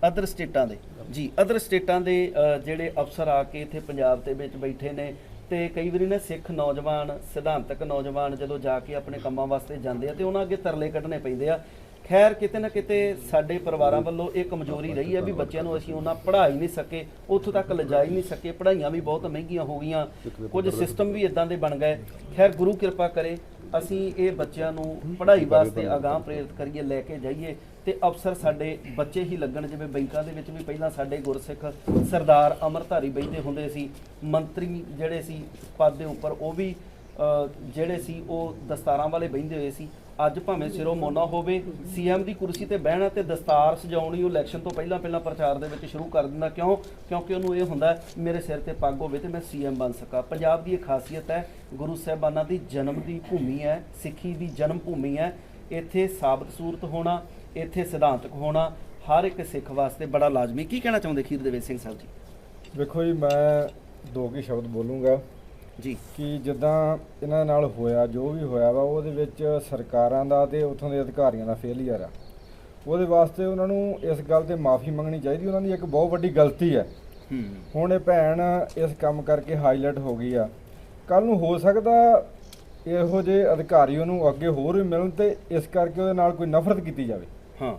ਅਦਰ ਸਟੇਟਾਂ ਦੇ। ਜੀ ਅਦਰ ਸਟੇਟਾਂ ਦੇ ਜਿਹੜੇ ਅਫਸਰ ਆ ਕੇ ਇੱਥੇ ਪੰਜਾਬ ਦੇ ਵਿੱਚ ਬੈਠੇ ਨੇ ਤੇ ਕਈ ਵਾਰੀ ਨਾ ਸਿੱਖ ਨੌਜਵਾਨ ਸਿਧਾਂਤਕ ਨੌਜਵਾਨ ਜਦੋਂ ਜਾ ਕੇ ਆਪਣੇ ਕੰਮਾਂ ਵਾਸਤੇ ਜਾਂਦੇ ਆ ਤੇ ਉਹਨਾਂ ਅੱਗੇ ਤਰਲੇ ਕੱਢਣੇ ਪੈਂਦੇ ਆ। ਖੈਰ, ਕਿਤੇ ਨਾ ਕਿਤੇ ਸਾਡੇ ਪਰਿਵਾਰਾਂ ਵੱਲੋਂ ਇਹ ਕਮਜ਼ੋਰੀ ਰਹੀ ਹੈ ਵੀ ਬੱਚਿਆਂ ਨੂੰ ਅਸੀਂ ਉਹਨਾਂ ਪੜ੍ਹਾ ਹੀ ਨਹੀਂ ਸਕੇ, ਉੱਥੋਂ ਤੱਕ ਲਿਜਾ ਹੀ ਨਹੀਂ ਸਕੇ, ਪੜ੍ਹਾਈਆਂ ਵੀ ਬਹੁਤ ਮਹਿੰਗੀਆਂ ਹੋ ਗਈਆਂ, ਕੁਝ ਸਿਸਟਮ ਵੀ ਇਦਾਂ ਦੇ ਬਣ ਗਏ। ਖੈਰ, ਗੁਰੂ ਕਿਰਪਾ ਕਰੇ, ਅਸੀਂ ਇਹ ਬੱਚਿਆਂ ਨੂੰ ਪੜ੍ਹਾਈ ਵਾਸਤੇ ਅਗਾਹ ਪ੍ਰੇਰਿਤ ਕਰੀਏ, ਲੈ ਕੇ ਜਾਈਏ ਤੇ ਅਫਸਰ ਸਾਡੇ ਬੱਚੇ ਹੀ ਲੱਗਣ, ਜਿਵੇਂ ਬੈਂਕਾਂ ਦੇ ਵਿੱਚ ਵੀ ਪਹਿਲਾਂ ਸਾਡੇ ਗੁਰਸਿੱਖ ਸਰਦਾਰ ਅਮਰਧਾਰੀ ਬੈਠੇ ਹੁੰਦੇ ਸੀ, ਮੰਤਰੀ ਜਿਹੜੇ ਸੀ ਪਦ ਦੇ ਉੱਪਰ, ਉਹ ਵੀ ਜਿਹੜੇ ਸੀ, ਉਹ ਦਸਤਾਰਾਂ ਵਾਲੇ ਬੈਠੇ ਹੋਏ ਸੀ। ਅੱਜ ਭਾਵੇਂ ਸਿਰੋਂ ਮੋਨਾ ਹੋਵੇ ਸੀਐਮ ਦੀ ਕੁਰਸੀ ਤੇ ਬਹਿਣਾ ਤੇ ਦਸਤਾਰ ਸਜਾਉਣੀ, ਉਹ ਇਲੈਕਸ਼ਨ ਤੋਂ ਪਹਿਲਾਂ ਪਹਿਲਾਂ ਪ੍ਰਚਾਰ ਦੇ ਵਿੱਚ ਸ਼ੁਰੂ ਕਰ ਦਿੰਦਾ ਕਿਉਂ? ਕਿਉਂਕਿ ਉਹਨੂੰ ਇਹ ਹੁੰਦਾ, ਮੇਰੇ ਸਿਰ ਤੇ ਪੱਗ ਹੋਵੇ ਤੇ ਮੈਂ ਸੀਐਮ ਬਣ ਸਕਾਂ। ਪੰਜਾਬ ਦੀ ਇਹ ਖਾਸੀਅਤ ਹੈ, ਗੁਰੂ ਸਾਹਿਬਾਨਾਂ ਦੀ ਜਨਮ ਦੀ ਭੂਮੀ ਹੈ, ਸਿੱਖੀ ਦੀ ਜਨਮ ਭੂਮੀ ਹੈ। ਇੱਥੇ ਸਾਬਤ ਸੂਰਤ ਹੋਣਾ, ਇੱਥੇ ਸਿਧਾਂਤਕ ਹੋਣਾ, ਹਰ ਇੱਕ ਸਿੱਖ ਵਾਸਤੇ ਬੜਾ ਲਾਜ਼ਮੀ। ਕੀ ਕਹਿਣਾ ਚਾਹੁੰਦੇ ਖੀਰ ਦੇਵੇ ਸਿੰਘ ਸਾਹਿਬ ਜੀ? ਵੇਖੋ ਜੀ, ਮੈਂ ਦੋ ਕੀ ਸ਼ਬਦ ਬੋਲੂੰਗਾ। ਜੀ। ਕਿ ਜਿੱਦਾਂ ਇਹਨਾਂ ਨਾਲ ਹੋਇਆ ਜੋ ਵੀ ਹੋਇਆ ਵਾ ਉਹਦੇ ਵਿੱਚ ਸਰਕਾਰਾਂ ਦਾ ਤੇ ਉੱਥੋਂ ਦੇ ਅਧਿਕਾਰੀਆਂ ਦਾ ਫੇਲੀਅਰ ਆ। ਉਹਦੇ ਵਾਸਤੇ ਉਹਨਾਂ ਨੂੰ ਇਸ ਗੱਲ ਤੇ ਮਾਫੀ ਮੰਗਣੀ ਚਾਹੀਦੀ ਉਹਨਾਂ ਦੀ ਇੱਕ ਬਹੁਤ ਵੱਡੀ ਗਲਤੀ ਹੈ। ਹੁਣ ਇਹ ਭੈਣ ਇਸ ਕੰਮ ਕਰਕੇ ਹਾਈਲਾਈਟ ਹੋ ਗਈ ਆ। ਕੱਲ ਨੂੰ ਹੋ ਸਕਦਾ ਇਹੋ ਜਿਹੇ ਅਧਿਕਾਰੀ ਉਹਨੂੰ ਅੱਗੇ ਹੋਰ ਵੀ ਮਿਲਣ ਤੇ ਇਸ ਕਰਕੇ ਉਹਦੇ ਨਾਲ ਕੋਈ ਨਫ਼ਰਤ ਕੀਤੀ ਜਾਵੇ। ਹਾਂ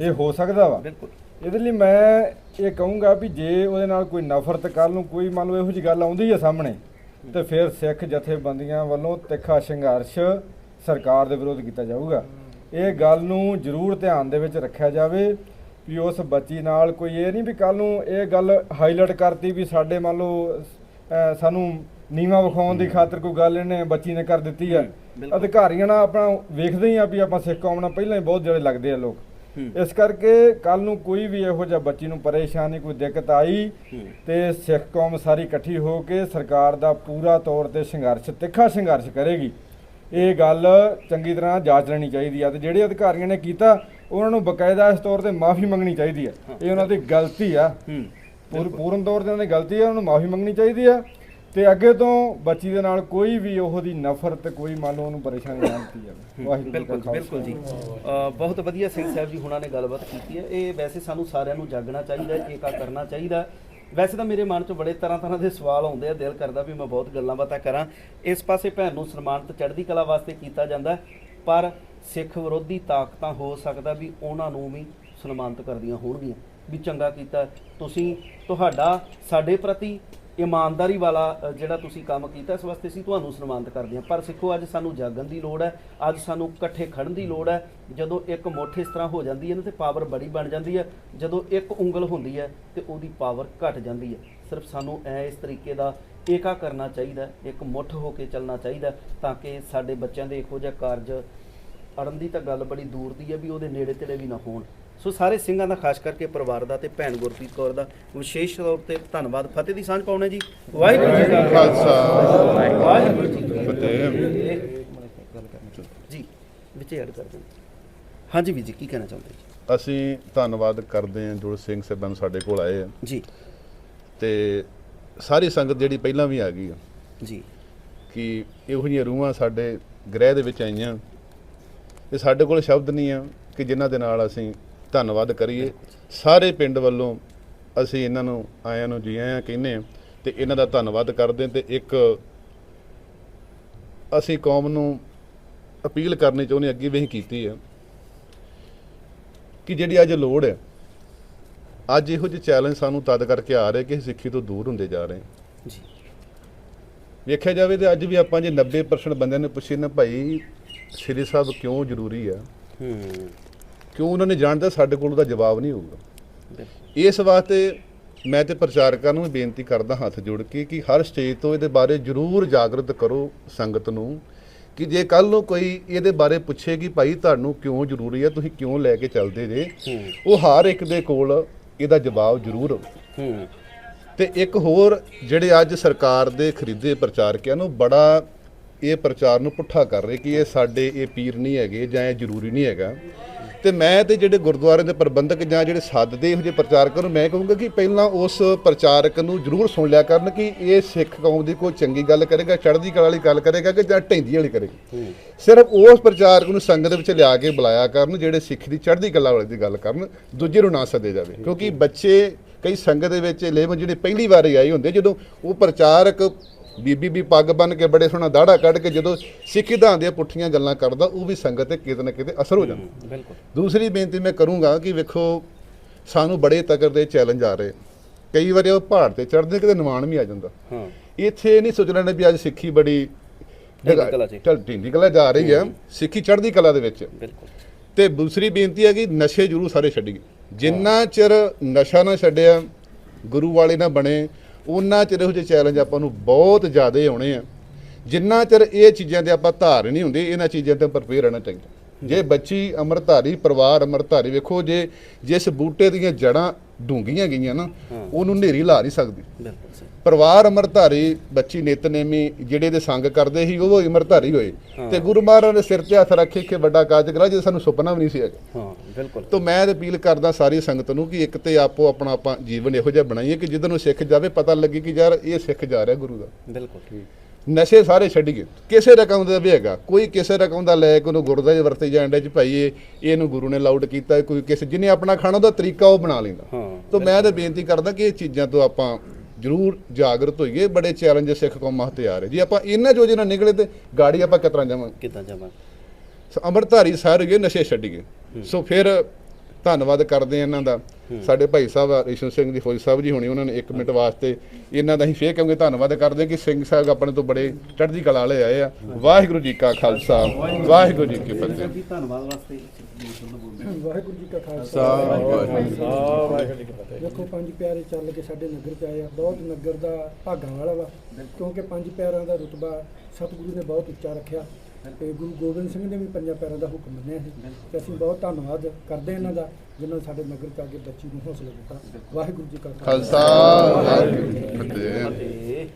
ਇਹ ਹੋ ਸਕਦਾ। ਵਾ। ਬਿਲਕੁਲ। ਇਹਦੇ ਲਈ ਮੈਂ ਇਹ ਕਹੂੰਗਾ ਵੀ ਜੇ ਉਹਦੇ ਨਾਲ ਕੋਈ ਨਫ਼ਰਤ ਕੱਲ ਨੂੰ ਕੋਈ ਮੰਨ ਲਓ ਇਹੋ ਜਿਹੀ ਗੱਲ ਆਉਂਦੀ ਹੈ ਸਾਹਮਣੇ ਤੇ ਫਿਰ ਸਿੱਖ ਜਥੇਬੰਦੀਆਂ ਵੱਲੋਂ ਤਿੱਖਾ ਸੰਘਰਸ਼ ਸਰਕਾਰ ਦੇ ਵਿਰੁੱਧ ਕੀਤਾ ਜਾਊਗਾ ਇਹ ਗੱਲ ਨੂੰ ਜ਼ਰੂਰ ਧਿਆਨ ਦੇ ਵਿੱਚ ਰੱਖਿਆ ਜਾਵੇ ਵੀ ਉਸ ਬੱਚੀ ਨਾਲ ਕੋਈ ਇਹ ਨਹੀਂ ਵੀ ਕੱਲ ਨੂੰ ਇਹ ਗੱਲ ਹਾਈਲਾਈਟ ਕਰਤੀ ਵੀ ਸਾਡੇ ਮੰਨ ਲਓ ਸਾਨੂੰ ਨੀਵਾ ਵਿਖਾਉਣ ਦੀ ਖਾਤਰ ਕੋਈ ਗੱਲ ਇਹਨੇ ਬੱਚੀ ਨੇ ਕਰ ਦਿੱਤੀ ਹੈ। ਅਧਿਕਾਰੀਆਂ ਨਾਲ ਆਪਣਾ ਵੇਖਦੇ ਹੀ ਆ ਵੀ ਆਪਾਂ ਸਿੱਖ ਕੌਮ ਨਾਲ ਪਹਿਲਾਂ ਹੀ ਬਹੁਤ ਜਿਹੜੇ ਲੱਗਦੇ ਆ ਲੋਕ। ਇਸ ਕਰਕੇ ਕੱਲ ਨੂੰ ਕੋਈ ਵੀ ਇਹੋ ਜਿਹਾ ਬੱਚੀ ਨੂੰ ਪਰੇਸ਼ਾਨੀ ਕੋਈ ਦਿੱਕਤ ਆਈ। ਤੇ ਸਿੱਖ ਕੌਮ ਸਾਰੀ ਇਕੱਠੀ ਹੋ ਕੇ ਸਰਕਾਰ ਦਾ ਪੂਰਾ ਤੌਰ ਤੇ ਸੰਘਰਸ਼ ਤਿੱਖਾ ਸੰਘਰਸ਼ ਕਰੇਗੀ। ਇਹ ਗੱਲ ਚੰਗੀ ਤਰ੍ਹਾਂ ਜਾਂਚ ਲੈਣੀ ਚਾਹੀਦੀ ਆ ਤੇ ਜਿਹੜੇ ਅਧਿਕਾਰੀਆਂ ਨੇ ਕੀਤਾ ਉਹਨਾਂ ਨੂੰ ਬਕਾਇਦਾ ਇਸ ਤੌਰ ਤੇ ਮਾਫੀ ਮੰਗਣੀ ਚਾਹੀਦੀ ਆ। ਇਹ ਉਹਨਾਂ ਦੀ ਗਲਤੀ ਆ। ਪੂਰਨ ਤੌਰ ਤੇ ਉਹਨਾਂ ਦੀ ਗਲਤੀ ਆ ਉਹਨਾਂ ਨੂੰ ਮਾਫੀ ਮੰਗਣੀ ਚਾਹੀਦੀ ਆ। ਤੇ ਅੱਗੇ ਤੋਂ ਬੱਚੀ ਦੇ ਨਾਲ ਕੋਈ ਵੀ ਉਹੋ ਦੀ ਨਫ਼ਰਤ ਕੋਈ ਮੰਨ ਲਓ ਉਹਨੂੰ ਪਰੇਸ਼ਾਨੀ ਨਾ ਦਿੱਤੀ ਜਾਵੇ। ਵਾਹਿਗੁਰੂ ਜੀ ਕਾ ਬਿਲਕੁਲ ਖਾਲਸਾ। ਬਿਲਕੁਲ ਜੀ। ਅ, ਬਹੁਤ ਵਧੀਆ ਸਿੰਘ ਸਾਹਿਬ ਜੀ ਹੁਣਾਂ ਨੇ ਗੱਲਬਾਤ ਕੀਤੀ ਹੈ। ਇਹ ਵੈਸੇ ਸਾਨੂੰ ਸਾਰਿਆਂ ਨੂੰ ਜਾਗਣਾ ਚਾਹੀਦਾ ਹੈ ਏਕਾ ਕਰਨਾ ਚਾਹੀਦਾ। ਹੈ। ਵੈਸੇ ਤਾਂ ਮੇਰੇ ਮਨ 'ਚ ਬੜੇ ਤਰ੍ਹਾਂ ਤਰ੍ਹਾਂ ਦੇ ਸਵਾਲ ਆਉਂਦੇ ਆ ਦਿਲ ਕਰਦਾ ਵੀ ਮੈਂ ਬਹੁਤ ਗੱਲਾਂ ਬਾਤਾਂ ਕਰਾਂ। ਇਸ ਪਾਸੇ ਭੈਣ ਨੂੰ ਸਨਮਾਨਿਤ ਚੜ੍ਹਦੀ ਕਲਾ ਵਾਸਤੇ ਕੀਤਾ ਜਾਂਦਾ ਹੈ, ਪਰ ਸਿੱਖ ਵਿਰੋਧੀ ਤਾਕਤਾਂ ਹੋ ਸਕਦਾ ਵੀ ਉਹਨਾਂ ਨੂੰ ਵੀ ਸਨਮਾਨਿਤ ਕਰਦੀਆਂ ਹੋਣਗੀਆਂ। ਵੀ ਚੰਗਾ ਕੀਤਾ। ਤੁਸੀਂ ਤੁਹਾਡਾ ਸਾਡੇ ਪ੍ਰਤੀ ਇਮਾਨਦਾਰੀ ਵਾਲਾ ਜਿਹੜਾ ਤੁਸੀਂ ਕੰਮ ਕੀਤਾ, ਇਸ ਵਾਸਤੇ ਅਸੀਂ ਤੁਹਾਨੂੰ ਸਨਮਾਨਿਤ ਕਰਦੇ ਹਾਂ। ਪਰ ਸਿੱਖੋ, ਅੱਜ ਸਾਨੂੰ ਜਾਗਣ ਦੀ ਲੋੜ ਹੈ, ਅੱਜ ਸਾਨੂੰ ਇਕੱਠੇ ਖੜਨ ਦੀ ਲੋੜ ਹੈ। ਜਦੋਂ ਇੱਕ ਮੁੱਠ ਇਸ ਤਰ੍ਹਾਂ ਹੋ ਜਾਂਦੀ ਹੈ ਨਾ, ਤੇ ਪਾਵਰ ਬੜੀ ਬਣ ਜਾਂਦੀ ਹੈ। ਜਦੋਂ ਇੱਕ ਉਂਗਲ ਹੁੰਦੀ ਹੈ, ਤੇ ਉਹਦੀ ਪਾਵਰ ਘਟ ਜਾਂਦੀ ਹੈ। ਸਿਰਫ ਸਾਨੂੰ ਐ ਇਸ ਤਰੀਕੇ ਦਾ ਏਕਾ ਕਰਨਾ ਚਾਹੀਦਾ ਇੱਕ ਮੁੱਠ ਹੋ ਕੇ ਚੱਲਣਾ ਚਾਹੀਦਾ ਤਾਂ ਕਿ ਸਾਡੇ ਬੱਚਿਆਂ ਦੇ ਇਹੋ ਜਿਹਾ ਕਾਰਜ ਅੜਨ ਦੀ ਤਾਂ ਗੱਲ ਬੜੀ ਦੂਰ ਦੀ ਹੈ, ਵੀ ਉਹਦੇ ਨੇੜੇ ਤੇੜੇ ਵੀ ਨਾ ਹੋਣ। ਸੋ ਸਾਰੇ ਸਿੰਘਾਂ ਦਾ ਖਾਸ ਕਰਕੇ ਪਰਿਵਾਰ ਦਾ ਤੇ ਭੈਣ ਗੁਰਪ੍ਰੀਤ ਕੌਰ ਦਾ ਵਿਸ਼ੇਸ਼ ਤੌਰ ਤੇ ਧੰਨਵਾਦ। ਫਤਿਹ ਦੀ ਸਾਂਝ ਪਾਉਣਾ ਜੀ। ਵਾਹਿਗੁਰੂ ਜੀ ਕਾ ਖਾਲਸਾ। ਵਾਹਿਗੁਰੂ ਜੀ ਕੀ ਫਤਿਹ। ਫਤਿਹ। ਜੀ ਵਿੱਚ ਐਡ ਕਰ ਦਿੰਦੇ ਹਾਂਜੀ ਵੀ ਜੀ ਕੀ ਕਹਿਣਾ ਚਾਹੁੰਦੇ ਜੀ? ਅਸੀਂ ਧੰਨਵਾਦ ਕਰਦੇ ਹਾਂ ਜੋ ਸਿੰਘ ਸਾਹਿਬਾਨ ਸਾਡੇ ਕੋਲ ਆਏ ਆ। ਜੀ। ਤੇ ਸਾਰੀ ਸੰਗਤ ਜਿਹੜੀ ਪਹਿਲਾਂ ਵੀ ਆ ਗਈ ਆ। ਜੀ। ਕਿ ਇਹੋ ਜਿਹੀਆਂ ਰੂਹਾਂ ਸਾਡੇ ਗ੍ਰਹਿ ਦੇ ਵਿੱਚ ਆਈਆਂ। ਤੇ ਸਾਡੇ ਕੋਲ ਸ਼ਬਦ ਨਹੀਂ ਆ ਕਿ ਜਿਨ੍ਹਾਂ ਦੇ ਨਾਲ ਅਸੀਂ ਧੰਨਵਾਦ ਕਰੀਏ। ਸਾਰੇ ਪਿੰਡ ਵੱਲੋਂ ਅਸੀਂ ਇਹਨਾਂ ਨੂੰ ਆਇਆਂ ਨੂੰ ਜੀ ਆਇਆਂ ਕਹਿੰਦੇ ਆ ਤੇ ਇਹਨਾਂ ਦਾ ਧੰਨਵਾਦ ਕਰਦੇ ਹਾਂ ਤੇ ਇੱਕ ਅਸੀਂ ਕੌਮ ਨੂੰ ਅਪੀਲ ਕਰਨੀ ਚਾਹੁੰਦੇ ਅੱਗੇ ਵੀ ਕੀਤੀ ਆ ਕਿ ਜਿਹੜੀ ਅੱਜ ਲੋੜ ਹੈ ਅੱਜ ਇਹੋ ਜਿਹੇ ਚੈਲੰਜ ਸਾਨੂੰ ਤਦ ਕਰਕੇ ਆ ਰਹੇ ਕਿ ਸਿੱਖੀ ਤੋਂ ਦੂਰ ਹੁੰਦੇ ਜਾ ਰਹੇ ਹਾਂ। ਜੀ। ਵੇਖਿਆ ਜਾਵੇ ਤੇ ਅੱਜ ਵੀ ਆਪਾਂ ਜੇ 90% ਬੰਦਿਆਂ ਨੂੰ ਪੁੱਛੇ ਨਾ ਭਾਈ ਸ੍ਰੀ ਸਾਹਿਬ ਕਿਉਂ ਜ਼ਰੂਰੀ ਆ? ਹੂੰ। ਕਿਉਂ ਉਹਨਾਂ ਨੇ ਜਾਣਦਾ ਸਾਡੇ ਕੋਲ ਉਹਦਾ ਜਵਾਬ ਨਹੀਂ ਹੋਊਗਾ। ਇਸ ਵਾਸਤੇ ਮੈਂ ਤੇ ਪ੍ਰਚਾਰਕਾਂ ਨੂੰ ਵੀ ਬੇਨਤੀ ਕਰਦਾ ਹੱਥ ਜੋੜ ਕੇ ਕਿ ਹਰ ਸਟੇਜ ਤੋਂ ਇਹਦੇ ਬਾਰੇ ਜ਼ਰੂਰ ਜਾਗਰਤ ਕਰੋ ਸੰਗਤ ਨੂੰ ਕਿ ਜੇ ਕੱਲ ਨੂੰ ਕੋਈ ਇਹਦੇ ਬਾਰੇ ਪੁੱਛੇ ਕਿ ਭਾਈ ਤੁਹਾਨੂੰ ਕਿਉਂ ਜ਼ਰੂਰੀ ਹੈ ਤੁਸੀਂ ਕਿਉਂ ਲੈ ਕੇ ਚੱਲਦੇ ਜੇ? ਉਹ ਹਰ ਇੱਕ ਦੇ ਕੋਲ ਇਹਦਾ ਜਵਾਬ ਜ਼ਰੂਰ ਹੋਵੇ ਤੇ ਇੱਕ ਹੋਰ ਜਿਹੜੇ ਅੱਜ ਸਰਕਾਰ ਦੇ ਖਰੀਦੇ ਪ੍ਰਚਾਰਕਿਆਂ ਨੂੰ ਬੜਾ ਇਹ ਪ੍ਰਚਾਰ ਨੂੰ ਪੁੱਠਾ ਕਰ ਰਹੇ ਕਿ ਇਹ ਸਾਡੇ ਇਹ ਪੀਰ ਨਹੀਂ ਹੈਗੇ ਜਾਂ ਇਹ ਜ਼ਰੂਰੀ ਨਹੀਂ ਹੈਗਾ। ਤੇ ਮੈਂ ਤੇ ਜਿਹੜੇ ਗੁਰਦੁਆਰੇ ਦੇ ਪ੍ਰਬੰਧਕ ਜਾਂ ਜਿਹੜੇ ਸੱਦਦੇ ਇਹੋ ਜਿਹੇ ਪ੍ਰਚਾਰਕਾਂ ਨੂੰ ਮੈਂ ਕਹੂੰਗਾ ਕਿ ਪਹਿਲਾਂ ਉਸ ਪ੍ਰਚਾਰਕ ਨੂੰ ਜ਼ਰੂਰ ਸੁਣ ਲਿਆ ਕਰਨ ਕਿ ਇਹ ਸਿੱਖ ਕੌਮ ਦੀ ਕੋਈ ਚੰਗੀ ਗੱਲ ਕਰੇਗਾ ਚੜ੍ਹਦੀ ਕਲਾ ਵਾਲੀ ਗੱਲ ਕਰੇਗਾ ਕਿ ਜਾਂ ਢੈਂਦੀ ਵਾਲੀ ਕਰੇਗਾ। ਸਿਰਫ ਉਸ ਪ੍ਰਚਾਰਕ ਨੂੰ ਸੰਗਤ ਵਿੱਚ ਲਿਆ ਕੇ ਬੁਲਾਇਆ ਕਰਨ ਜਿਹੜੇ ਸਿੱਖ ਦੀ ਚੜ੍ਹਦੀ ਕਲਾ ਵਾਲੀ ਦੀ ਗੱਲ ਕਰਨ ਦੂਜੇ ਨੂੰ ਨਾ ਸੱਦੇ ਜਾਵੇ। ਕਿਉਂਕਿ ਬੱਚੇ ਕਈ ਸੰਗਤ ਦੇ ਵਿੱਚ ਲੇਵਨ ਜਿਹੜੇ ਪਹਿਲੀ ਵਾਰ ਆਏ ਹੁੰਦੇ ਜਦੋਂ ਉਹ ਪ੍ਰਚਾਰਕ ਬੀਬੀ ਵੀ ਪੱਗ ਬੰਨ ਕੇ ਬੜੇ ਸੋਹਣਾ ਦਾੜਾ ਕੱਢ ਕੇ ਜਦੋਂ ਸਿੱਖੀ ਧਾਂ ਦੀਆਂ ਪੁੱਠੀਆਂ ਗੱਲਾਂ ਕਰਦਾ ਉਹ ਵੀ ਸੰਗਤ ਤੇ ਕਿਤੇ ਨਾ ਕਿਤੇ ਅਸਰ ਹੋ ਜਾਂਦਾ। ਬਿਲਕੁਲ। ਦੂਸਰੀ ਬੇਨਤੀ ਮੈਂ ਕਰੂੰਗਾ ਕਿ ਵੇਖੋ ਸਾਨੂੰ ਬੜੇ ਤਕਰ ਦੇ ਚੈਲੰਜ ਆ ਰਹੇ। ਕਈ ਵਾਰੀ ਉਹ ਪਹਾੜ ਤੇ ਚੜ੍ਹਦੇ ਕਿਤੇ ਨਿਵਾਨ ਵੀ ਆ ਜਾਂਦਾ। ਹਾਂ। ਇੱਥੇ ਨਹੀਂ ਸੋਚ ਲੈਣਾ ਵੀ ਅੱਜ ਸਿੱਖੀ ਬੜੀ ਢਹਿੰਦੀ ਕਲਾ ਜਾ ਰਹੀ ਹੈ। ਸਿੱਖੀ ਚੜ੍ਹਦੀ ਕਲਾ ਦੇ ਵਿੱਚ। ਬਿਲਕੁਲ। ਤੇ ਦੂਸਰੀ ਬੇਨਤੀ ਹੈ ਕਿ ਨਸ਼ੇ ਜ਼ਰੂਰ ਸਾਰੇ ਛੱਡੀਏ। ਜਿੰਨਾ ਚਿਰ ਨਸ਼ਾ ਨਾ ਛੱਡਿਆ ਗੁਰੂ ਵਾਲੇ ਨਾ ਬਣੇ ਉਹਨਾਂ ਚਿਰ ਇਹੋ ਜਿਹੇ ਚੈਲੰਜ ਆਪਾਂ ਨੂੰ ਬਹੁਤ ਜ਼ਿਆਦਾ ਆਉਣੇ ਆ। ਜਿੰਨਾ ਚਿਰ ਇਹ ਚੀਜ਼ਾਂ ਤੇ ਆਪਾਂ ਧਾਰ ਨਹੀਂ ਹੁੰਦੇ ਇਹਨਾਂ ਚੀਜ਼ਾਂ ਤੇ ਪ੍ਰਪੇਅਰ ਰਹਿਣਾ ਚਾਹੀਦਾ। ਜੇ ਬੱਚੀ ਅੰਮ੍ਰਿਤਧਾਰੀ ਪਰਿਵਾਰ ਅੰਮ੍ਰਿਤਧਾਰੀ ਵੇਖੋ ਜੇ ਜਿਸ ਬੂਟੇ ਦੀਆਂ ਜੜਾਂ ਡੂੰਘੀਆਂ ਗਈਆਂ ਨਾ ਉਹਨੂੰ ਨੇਰੀ ਲਾ ਨਹੀਂ ਸਕਦੀ। ਬਿਲਕੁਲ। ਪਰਿਵਾਰ ਅੰਮ੍ਰਿਤਧਾਰੀ ਬੱਚੀ ਨਿਤਨੇਮੀ ਜਿਹੜੇ ਦੇ ਸੰਗ ਕਰਦੇ ਸੀ ਉਹ ਅੰਮ੍ਰਿਤਧਾਰੀ ਹੋਏ। ਤੇ ਗੁਰੂ ਮਹਾਰਾਜ ਨੇ ਸਿਰ ਤੇ ਹੱਥ ਰੱਖੇ ਕਿ ਵੱਡਾ ਕਾਜ ਕਰਾ ਜੇ ਸਾਨੂੰ ਸੁਪਨਾ ਵੀ ਨਹੀਂ ਸੀ ਹੈਗਾ। ਹਾਂ ਬਿਲਕੁਲ। ਤਾਂ ਮੈਂ ਤੇ ਅਪੀਲ ਕਰਦਾ ਸਾਰੀ ਸੰਗਤ ਨੂੰ ਕਿ ਇੱਕ ਤੇ ਆਪੋ ਆਪਣਾ ਆਪਾਂ ਜੀਵਨ ਇਹੋ ਜਿਹਾ ਬਣਾਈਏ ਕਿ ਜਿੱਦਨ ਨੂੰ ਸਿੱਖ ਜਾਵੇ ਪਤਾ ਲੱਗੇ ਕਿ ਯਾਰ ਇਹ ਸਿੱਖ ਜਾ ਰਿਹਾ ਗੁਰੂ ਦਾ। ਬਿਲਕੁਲ। ਨਸ਼ੇ ਸਾਰੇ ਛੱਡੀਏ। ਕਿਸੇ ਰਕਮ ਦਾ ਵੀ ਹੈਗਾ। ਕੋਈ ਕਿਸੇ ਰਕਮ ਦਾ ਲੈ ਕੇ ਉਹਨੂੰ ਗੁਰਦਾ ਚ ਵਰਤੇ ਜਾਣ ਦੇ ਚ ਭਾਈ ਇਹ ਇਹਨੂੰ ਗੁਰੂ ਨੇ ਲਾਊਡ ਕੀਤਾ ਕੋਈ ਕਿਸੇ ਜਿਹਨੇ ਆਪਣਾ ਖਾਣਾ ਦਾ ਤਰੀਕਾ ਉਹ ਬਣਾ ਲੈਂਦਾ। ਹਾਂ ਤਾਂ ਮੈਂ ਤਾਂ ਬੇਨਤੀ ਕਰਦਾ ਕਿ ਇਹ ਚੀਜ਼ਾਂ ਤੋਂ ਆਪਾਂ ਜ਼ਰੂਰ ਜਾਗਰਤ ਹੋਈਏ ਬੜੇ ਚੈਲੰਜ ਸਿੱਖ ਕੌਮਾਂ ਤੇ ਆ ਰਹੇ। ਜੇ ਆਪਾਂ ਇਹਨਾਂ ਜੋ ਜਿਹਨਾਂ ਨਿਕਲੇ ਤੇ ਗਾੜੀ ਆਪਾਂ ਕਿਤਰਾ ਜਾਵਾਂਗੇ? ਕਿੱਦਾਂ ਜਾਵਾਂ ਸੋ ਅੰਮ੍ਰਿਤਧਾਰੀ ਸਾਰੇ ਗਏ ਨਸ਼ੇ ਛੱਡੀਏ। ਸੋ ਫਿਰ ਧੰਨਵਾਦ ਕਰਦੇ ਹਾਂ ਇਹਨਾਂ ਦਾ। ਸਾਡੇ ਭਾਈ ਸਾਹਿਬ ਰਿਸ਼ਨ ਸਿੰਘ ਜੀ ਫੌਜੀ ਸਾਹਿਬ ਜੀ ਹੋਣੀ ਉਹਨਾਂ ਨੇ 1 ਮਿੰਟ ਵਾਸਤੇ ਇਹਨਾਂ ਦਾ ਅਸੀਂ ਫੇਰ ਕਹਾਂਗੇ ਧੰਨਵਾਦ ਕਰਦੇ ਹਾਂ ਕਿ ਸਿੰਘ ਸਾਹਿਬ ਆਪਣੇ ਤੋਂ ਬੜੇ ਚੜ੍ਹਦੀ ਕਲਾ ਵਾਲੇ ਆਏ ਆ। ਵਾਹਿਗੁਰੂ ਜੀ ਕਾ ਖਾਲਸਾ ਵਾਹਿਗੁਰੂ ਜੀ ਕੀ ਫਤਿਹ। ਧੰਨਵਾਦ ਵਾਸਤੇ। ਵਾਹਿਗੁਰੂ ਜੀ ਕਾ ਖਾਲਸਾ ਵਾਹਿਗੁਰੂ ਜੀ ਕੀ ਫਤਿਹ। ਦੇਖੋ ਪੰਜ ਪਿਆਰੇ ਚੱਲ ਕੇ ਸਾਡੇ ਨਗਰ ਚ ਆਏ ਆ। ਬਹੁਤ ਨਗਰ ਦਾ ਭਾਗਾਂ ਵਾਲਾ ਵਾ ਕਿਉਂਕਿ ਪੰਜ ਪਿਆਰਿਆਂ ਦਾ ਰੁਤਬਾ ਸਤਿਗੁਰੂ ਨੇ ਬਹੁਤ ਉੱਚਾ ਰੱਖਿਆ। ਤੇ ਗੁਰੂ ਗੋਬਿੰਦ ਸਿੰਘ ਨੇ ਵੀ ਪੰਜਾਂ ਪਿਆਰਿਆਂ ਦਾ ਹੁਕਮ ਮੰਨਿਆ ਸੀ। ਤੇ ਅਸੀਂ ਬਹੁਤ ਧੰਨਵਾਦ ਕਰਦੇ ਹਾਂ ਇਹਨਾਂ ਦਾ ਜਿਨ੍ਹਾਂ ਨੇ ਸਾਡੇ ਨਗਰ ਚ ਆ ਕੇ ਬੱਚੀ ਨੂੰ ਹੌਸਲਾ ਦਿੱਤਾ। ਵਾਹਿਗੁਰੂ ਜੀ ਕਾ ਖਾਲਸਾ। ਵਾਹਿਗੁਰੂ ਜੀ ਕੀ ਫਤਿਹ।